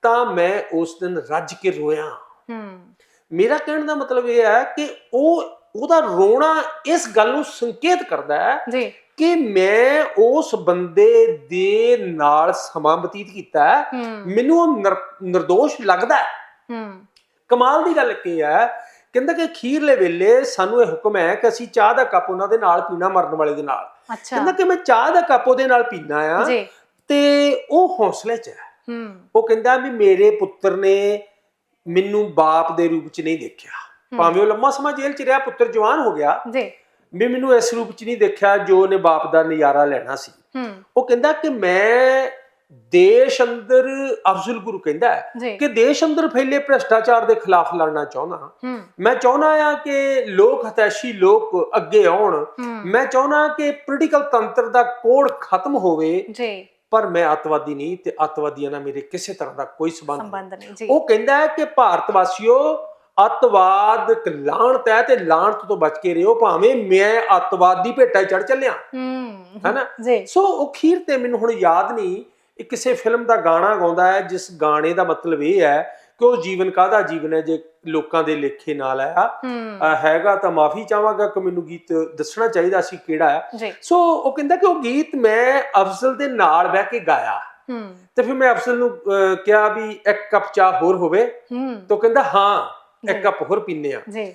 ਤਾਂ ਮੈਂ ਉਸ ਦਿਨ ਰੱਜ ਕੇ ਰੋਇਆ। ਮੇਰਾ ਕਹਿਣ ਦਾ ਮਤਲਬ ਇਹ ਹੈ ਕਿ ਉਹ ਉਹਦਾ ਰੋਣਾ ਇਸ ਗੱਲ ਨੂੰ ਸੰਕੇਤ ਕਰਦਾ ਹੈ ਜੀ। ਕਿ ਮੈਂ ਉਸ ਬੰਦੇ ਦੇ ਨਾਲ ਸਮਾਂ ਬਤੀਤ ਕੀਤਾ ਮੈਨੂੰ ਉਹ ਨਿਰ- ਨਿਰਦੋਸ਼ ਲੱਗਦਾ ਹੈ। ਹੂੰ। ਕਮਾਲ ਦੀ ਗੱਲ ਕੀ ਹੈ ਕਹਿੰਦਾ ਕਿ ਖੀਰਲੇ ਵੇਲੇ ਸਾਨੂੰ ਇਹ ਹੁਕਮ ਹੈ ਕਿ ਅਸੀਂ ਚਾਹ ਦਾ ਕੱਪ ਉਹਨਾਂ ਦੇ ਨਾਲ ਪੀਣਾ ਮਰਨ ਵਾਲੇ ਦੇ ਨਾਲ। ਕਹਿੰਦਾ ਕਿ ਮੈਂ ਚਾਹ ਦਾ ਕੱਪ ਉਹਦੇ ਨਾਲ ਪੀਣਾ ਆ ਤੇ ਉਹ ਹੌਸਲੇ 'ਚ ਹੈ। ਉਹ ਕਹਿੰਦਾ ਵੀ ਮੇਰੇ ਪੁੱਤਰ ਨੇ ਮੈਨੂੰ ਬਾਪ ਦੇ ਰੂਪ 'ਚ ਨਹੀਂ ਦੇਖਿਆ। ਭਾਵੇਂ ਉਹ ਲੰਮਾ ਸਮਾਂ ਜੇਲ੍ਹ 'ਚ ਰਿਹਾ ਪੁੱਤਰ ਜਵਾਨ ਹੋ ਗਿਆ। ਜੀ। ਵੀ ਮੈਨੂੰ ਇਸ ਰੂਪ 'ਚ ਨਹੀਂ ਦੇਖਿਆ ਜੋ ਉਹਨੇ ਬਾਪ ਦਾ ਨਜ਼ਾਰਾ ਲੈਣਾ ਸੀ। ਹੂੰ। ਉਹ ਕਹਿੰਦਾ ਕਿ ਮੈਂ ਦੇਸ਼ ਅੰਦਰ ਅਫਜ਼ਲ ਗੁਰੂ ਕਹਿੰਦਾ ਕਿ ਦੇਸ਼ ਅੰਦਰ ਫੈਲੇ ਭ੍ਰਿਸ਼ਟਾਚਾਰ ਦੇ ਖਿਲਾਫ ਲੜਨਾ ਚਾਹੁੰਦਾ ਮੈਂ ਚਾਹੁੰਦਾ ਆ ਕਿ ਲੋਕ ਹਤੈਸ਼ੀ ਲੋਕ ਅੱਗੇ ਆਉਣ। ਮੈਂ ਚਾਹੁੰਦਾ ਕਿ ਪੋਲੀਟੀਕਲ ਤੰਤਰ ਦਾ ਕੋੜ ਖਤਮ ਹੋਵੇ। ਜੀ। ਪਰ ਮੈਂ ਅੱਤਵਾਦੀ ਨਹੀਂ ਤੇ ਅੱਤਵਾਦੀਆਂ ਨਾਲ ਮੇਰੇ ਕਿਸੇ ਤਰ੍ਹਾਂ ਦਾ ਕੋਈ ਸੰਬੰਧ ਨਹੀਂ। ਉਹ ਕਹਿੰਦਾ ਹੈ ਕਿ ਭਾਰਤ ਵਾਸੀਓ ਅੱਤਵਾਦ ਇੱਕ ਲਾਹਣਤ ਹੈ ਤੇ ਲਾਹਣਤ ਤੋਂ ਬਚ ਕੇ ਰਹੋ। ਭਾਵੇਂ ਮੈਂ ਅੱਤਵਾਦ ਭੇਟਾ ਚੜ ਚੱਲਿਆ। ਹੂੰ। ਹੈਨਾ? ਸੋ ਉਹ ਖੀਰ ਤੇ ਮੈਨੂੰ ਹੁਣ ਯਾਦ ਨਹੀਂ ਇਹ ਕਿਸੇ ਫਿਲਮ ਦਾ ਗਾਣਾ ਗਾਉਂਦਾ ਹੈ ਜਿਸ ਗਾਣੇ ਦਾ ਮਤਲਬ ਇਹ ਹੈ ਕਿ ਉਹ ਜੀਵਨ ਕਾਹਦਾ ਜੀਵਨ ਹੈ ਜੇ ਲੋਕਾਂ ਦੇ ਲੇਖੇ ਨਾਲ ਆਇਆ। ਹੈਗਾ ਤਾਂ ਮਾਫੀ ਚਾਹਾਂਗਾ ਕਿ ਮੈਨੂੰ ਗੀਤ ਦੱਸਣਾ ਚਾਹੀਦਾ ਸੀ ਕਿਹੜਾ ਹੈ। ਸੋ ਉਹ ਕਹਿੰਦਾ ਕਿ ਉਹ ਗੀਤ ਮੈਂ ਅਫਜ਼ਲ ਦੇ ਨਾਲ ਬਹਿ ਕੇ ਗਾਇਆ। ਤੇ ਫਿਰ ਮੈਂ ਅਫਜ਼ਲ ਨੂੰ ਕਿਹਾ ਵੀ ਇੱਕ ਕੱਪ ਚਾਹ ਹੋਰ ਹੋਵੇ। ਤਾਂ ਕਹਿੰਦਾ ਹਾਂ ਇੱਕ। ਕੱਪ ਹੋਰ ਪੀਨੇ ਆ ਜੀ।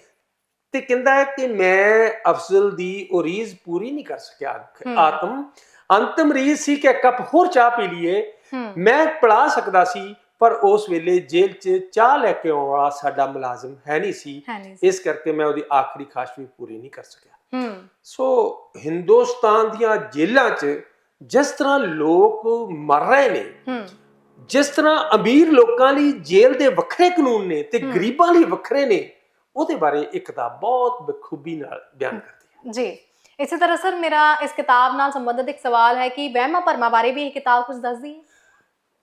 ਤੇ ਕਹਿੰਦਾ ਕਿ ਮੈਂ ਅਫਜ਼ਲ ਦੀ ਉਹ ਰੀਜ਼ ਪੂਰੀ ਨਹੀਂ ਕਰ ਸਕਿਆ। ਆਤਮ ਅੰਤਮ ਰੀਜ਼ ਸੀ ਕਿ ਇੱਕ ਕੱਪ ਹੋਰ ਚਾਹ ਪੀ ਲਈਏ। ਮੈਂ ਪਿਲਾ ਸਕਦਾ ਸੀ ਪਰ ਉਸ ਵੇਲੇ ਜੇਲ੍ਹ 'ਚ ਚਾਹ ਲੈ ਕੇ ਆਉਣ ਵਾਲਾ ਸਾਡਾ ਮੁਲਾਜ਼ਮ ਹੈ ਨਹੀਂ ਸੀ। ਇਸ ਕਰਕੇ ਮੈਂ ਉਹਦੀ ਆਖਰੀ ਖਾਸ਼ ਵੀ ਪੂਰੀ ਨਹੀਂ ਕਰ ਸਕਿਆ। ਸੋ ਹਿੰਦੁਸਤਾਨ ਦੀਆਂ ਜੇਲ੍ਹਾਂ 'ਚ ਜਿਸ ਤਰ੍ਹਾਂ ਲੋਕ ਮਰ ਰਹੇ ਨੇ ਜਿਸ ਤਰ੍ਹਾਂ ਅਮੀਰ ਲੋਕਾਂ ਲਈ ਜੇਲ੍ਹ ਦੇ ਵੱਖਰੇ ਕਾਨੂੰਨ ਨੇ ਤੇ। ਗਰੀਬਾਂ ਲਈ ਵੱਖਰੇ ਨੇ ਉਹਦੇ ਬਾਰੇ ਇਹ ਕਿਤਾਬ ਬਹੁਤ ਬਖੂਬੀ ਨਾਲ ਬਿਆਨ ਕਰਦੀ ਹੈ। ਜੀ। ਇਸੇ ਤਰ੍ਹਾਂ ਸਰ ਮੇਰਾ ਇਸ ਕਿਤਾਬ ਨਾਲ ਸੰਬੰਧਿਤ ਇੱਕ ਸਵਾਲ ਹੈ ਕਿ ਵਹਿਮਾਂ ਭਰਮਾਂ ਬਾਰੇ ਵੀ ਇਹ ਕਿਤਾਬ ਕੁਝ ਦੱਸਦੀ ਹੈ?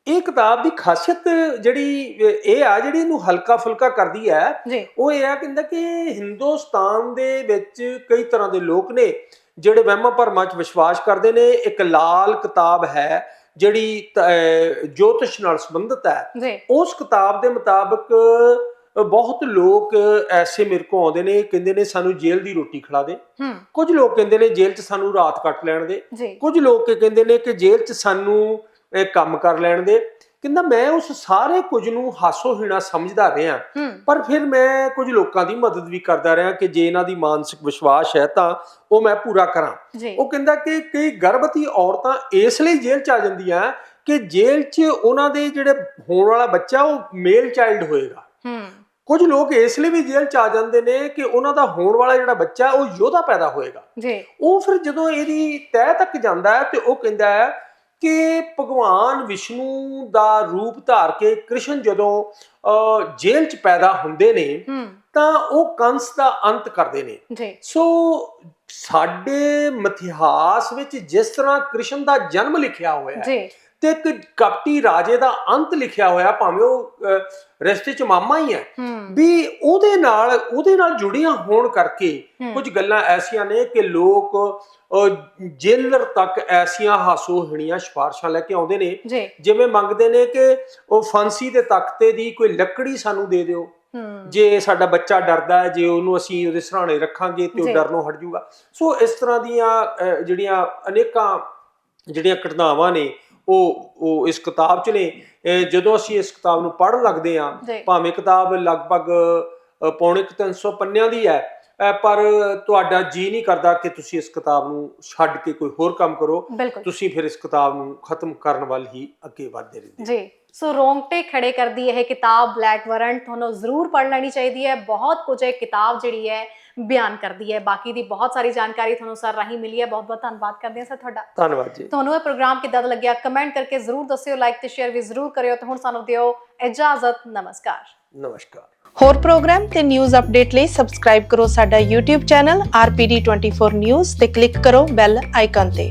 ਇਹ ਕਿਤਾਬ ਦੀ ਖਾਸੀਅਤ ਜਿਹੜੀ ਇਹ ਆ ਜਿਹੜੀ ਇਹਨੂੰ ਹਲਕਾ ਫੁਲਕਾ ਕਰਦੀ ਹੈ ਉਹ ਇਹ ਆ ਕਹਿੰਦਾ ਕਿ ਹਿੰਦੁਸਤਾਨ ਦੇ ਵਿੱਚ ਕਈ ਤਰ੍ਹਾਂ ਦੇ ਲੋਕ ਨੇ ਜਿਹੜੇ ਵਹਿਮਾਂ ਭਰਮਾਂ 'ਚ ਵਿਸ਼ਵਾਸ ਕਰਦੇ ਨੇ। ਇੱਕ ਲਾਲ ਕਿਤਾਬ ਹੈ ਜਿਹੜੀ ਜੋਤਿਸ਼ ਨਾਲ ਸੰਬੰਧਿਤ ਹੈ। ਉਸ ਕਿਤਾਬ ਦੇ ਮੁਤਾਬਕ ਬਹੁਤ ਲੋਕ ਐਸੇ ਮੇਰੇ ਕੋ ਆਉਂਦੇ ਨੇ ਕਹਿੰਦੇ ਨੇ ਸਾਨੂੰ ਜੇਲ੍ਹ ਦੀ ਰੋਟੀ ਖਿਲਾ ਦੇ। ਕੁਝ ਲੋਕ ਕਹਿੰਦੇ ਨੇ ਜੇਲ੍ਹ 'ਚ ਸਾਨੂੰ ਰਾਤ ਕੱਟ ਲੈਣ ਦੇ। ਕੁਝ ਲੋਕ ਕਹਿੰਦੇ ਨੇ ਕਿ ਜੇਲ੍ਹ 'ਚ ਸਾਨੂੰ ਇਹ ਕੰਮ ਕਰ ਲੈਣ ਦੇ। ਕਹਿੰਦਾ ਮੈਂ ਉਸ ਸਾਰੇ ਕੁਝ ਨੂੰ ਹਾਸੋ ਹੀਣਾ ਸਮਝਦਾ ਰਿਹਾ। ਪਰ ਫਿਰ ਮੈਂ ਕੁਝ ਲੋਕਾਂ ਦੀ ਮਦਦ ਵੀ ਕਰਦਾ ਰਿਹਾ ਕਿ ਜੇ ਇਹਨਾਂ ਦੀ ਮਾਨਸਿਕ ਵਿਸ਼ਵਾਸ ਹੈ ਤਾਂ ਉਹ ਮੈਂ ਪੂਰਾ ਕਰਾਂ। ਉਹ ਕਹਿੰਦਾ ਕਿ ਕਈ ਗਰਭਵਤੀ ਔਰਤਾਂ ਇਸ ਲਈ ਜੇਲ੍ਹ 'ਚ ਆ ਜਾਂਦੀਆਂ ਕਿ ਜੇਲ੍ਹ 'ਚ ਉਹਨਾਂ ਦੇ ਜਿਹੜੇ ਹੋਣ ਵਾਲਾ ਬੱਚਾ ਉਹ ਮੇਲ ਚਾਈਲਡ ਹੋਏਗਾ। ਕੁਝ ਲੋਕ ਇਸ ਲਈ ਵੀ ਜੇਲ੍ਹ 'ਚ ਆ ਜਾਂਦੇ ਨੇ ਕਿ ਉਹਨਾਂ ਦਾ ਹੋਣ ਵਾਲਾ ਜਿਹੜਾ ਬੱਚਾ ਉਹ ਯੋਧਾ ਪੈਦਾ ਹੋਏਗਾ। ਜੀ। ਉਹ ਫਿਰ ਜਦੋਂ ਇਹਦੀ ਤਹਿ ਤੱਕ ਜਾਂਦਾ ਹੈ ਤੇ ਉਹ ਕਹਿੰਦਾ ਹੈ ਕਿ ਭਗਵਾਨ ਵਿਸ਼ਨੂੰ ਦਾ ਰੂਪ ਧਾਰ ਕੇ ਕ੍ਰਿਸ਼ਨ ਜਦੋਂ ਜੇਲ੍ਹ 'ਚ ਪੈਦਾ ਹੁੰਦੇ ਨੇ ਤਾਂ ਉਹ ਕੰਸ ਦਾ ਅੰਤ ਕਰਦੇ ਨੇ। ਜੀ। ਸੋ ਸਾਡੇ ਮਿਥਿਹਾਸ ਵਿੱਚ ਜਿਸ ਤਰ੍ਹਾਂ ਕ੍ਰਿਸ਼ਨ ਦਾ ਜਨਮ ਲਿਖਿਆ ਹੋਇਆ ਹੈ ਜੀ। ਤੇ ਇੱਕ ਕਪਟੀ ਰਾਜੇ ਦਾ ਅੰਤ ਲਿਖਿਆ ਹੋਇਆ ਭਾਵੇਂ ਉਹ ਰਿਸ਼ਤੇ 'ਚ ਮਾਮਾ ਹੀ ਹੈ ਵੀ ਉਹਦੇ ਨਾਲ ਉਹਦੇ ਨਾਲ ਜੁੜੀਆਂ ਹੋਣ ਕਰਕੇ। ਕੁਝ ਗੱਲਾਂ ਐਸੀਆਂ ਨੇ ਕਿ ਲੋਕ ਜੇਲਰ ਤੱਕ ਐਸੀਆਂ ਹਾਸੋਹੀਣੀਆਂ ਸਿਫਾਰਸ਼ਾਂ ਲੈ ਕੇ ਆਉਂਦੇ ਨੇ। ਜਿਵੇਂ ਮੰਗਦੇ ਨੇ ਕਿ ਉਹ ਫਾਂਸੀ ਦੇ ਤਖਤੇ ਦੀ ਕੋਈ ਲੱਕੜੀ ਸਾਨੂੰ ਦੇ ਦਿਓ। ਜੇ ਸਾਡਾ ਬੱਚਾ ਡਰਦਾ ਹੈ ਜੇ ਉਹਨੂੰ ਅਸੀਂ ਉਹਦੇ ਸਰਾਣੇ ਰੱਖਾਂਗੇ ਤੇ ਉਹ ਜੀ। ਡਰਨੋਂ ਹਟ ਜਾਊਗਾ ਸੋ ਇਸ ਤਰ੍ਹਾਂ ਦੀਆਂ ਜਿਹੜੀਆਂ ਅਨੇਕਾਂ ਜਿਹੜੀਆਂ ਘਟਨਾਵਾਂ ਨੇ ਉਹ ਉਹ ਇਸ ਕਿਤਾਬ 'ਚ ਨੇ। ਜਦੋਂ ਅਸੀਂ ਇਸ ਕਿਤਾਬ ਨੂੰ ਪੜ੍ਹਨ ਲੱਗਦੇ ਹਾਂ ਜੀ। ਭਾਵੇਂ ਕਿਤਾਬ ਲਗਭਗ ਪੌਣੇ ਕੁ 300 ਪੰਨਿਆਂ ਦੀ ਹੈ ਪਰ ਤੁਹਾਡਾ ਜੀ ਨਹੀਂ ਕਰਦਾ ਕਿ ਤੁਸੀਂ ਇਸ ਕਿਤਾਬ ਨੂੰ ਛੱਡ ਕੇ ਕੋਈ ਹੋਰ ਕੰਮ ਕਰੋ। ਤੁਸੀਂ ਫਿਰ ਇਸ ਕਿਤਾਬ ਨੂੰ ਖਤਮ ਕਰਨ ਵੱਲ ਹੀ ਅੱਗੇ ਵਧਦੇ ਰਹਿੰਦੇ ਜੀ। ਸੋ ਰੋਂਗਟੇ ਖੜੇ ਕਰਦੀ ਇਹ ਕਿਤਾਬ ਬਲੈਕ ਵਾਰੰਟ ਤੁਹਾਨੂੰ ਜ਼ਰੂਰ ਪੜ੍ਹ ਲੈਣੀ ਚਾਹੀਦੀ ਹੈ। ਬਹੁਤ ਕੁਝ ਇਹ ਕਿਤਾਬ ਜਿਹੜੀ ਹੈ ਬਿਆਨ ਕਰਦੀ ਹੈ। ਬਾਕੀ ਦੀ ਬਹੁਤ ਸਾਰੀ ਜਾਣਕਾਰੀ ਤੁਹਾਨੂੰ ਸਰ ਰਾਹੀਂ ਮਿਲੀ ਹੈ। ਬਹੁਤ ਬਹੁਤ ਧੰਨਵਾਦ ਕਰਦੇ ਹਾਂ ਸਰ ਤੁਹਾਡਾ। ਧੰਨਵਾਦ ਜੀ। ਤੁਹਾਨੂੰ ਇਹ ਪ੍ਰੋਗਰਾਮ ਕਿੱਦਾਂ ਦਾ ਲੱਗਿਆ? ਕਮੈਂਟ ਕਰਕੇ ਜ਼ਰੂਰ ਦੱਸਿਓ ਲਾਈਕ ਤੇ ਸ਼ੇਅਰ ਵੀ ਜ਼ਰੂਰ ਕਰਿਓ। ਤੇ ਹੁਣ ਸਾਨੂੰ ਦਿਓ ਇਜਾਜ਼ਤ। ਨਮਸਕਾਰ। ਨਮਸਕਾਰ। ਹੋਰ ਪ੍ਰੋਗਰਾਮ ਤੇ ਨਿਊਜ਼ ਅਪਡੇਟ ਲਈ ਸਬਸਕ੍ਰਾਈਬ ਕਰੋ ਸਾਡਾ YouTube ਚੈਨਲ RPD24 News ਤੇ ਕਲਿੱਕ ਕਰੋ ਬੈਲ ਆਈਕਨ ਤੇ।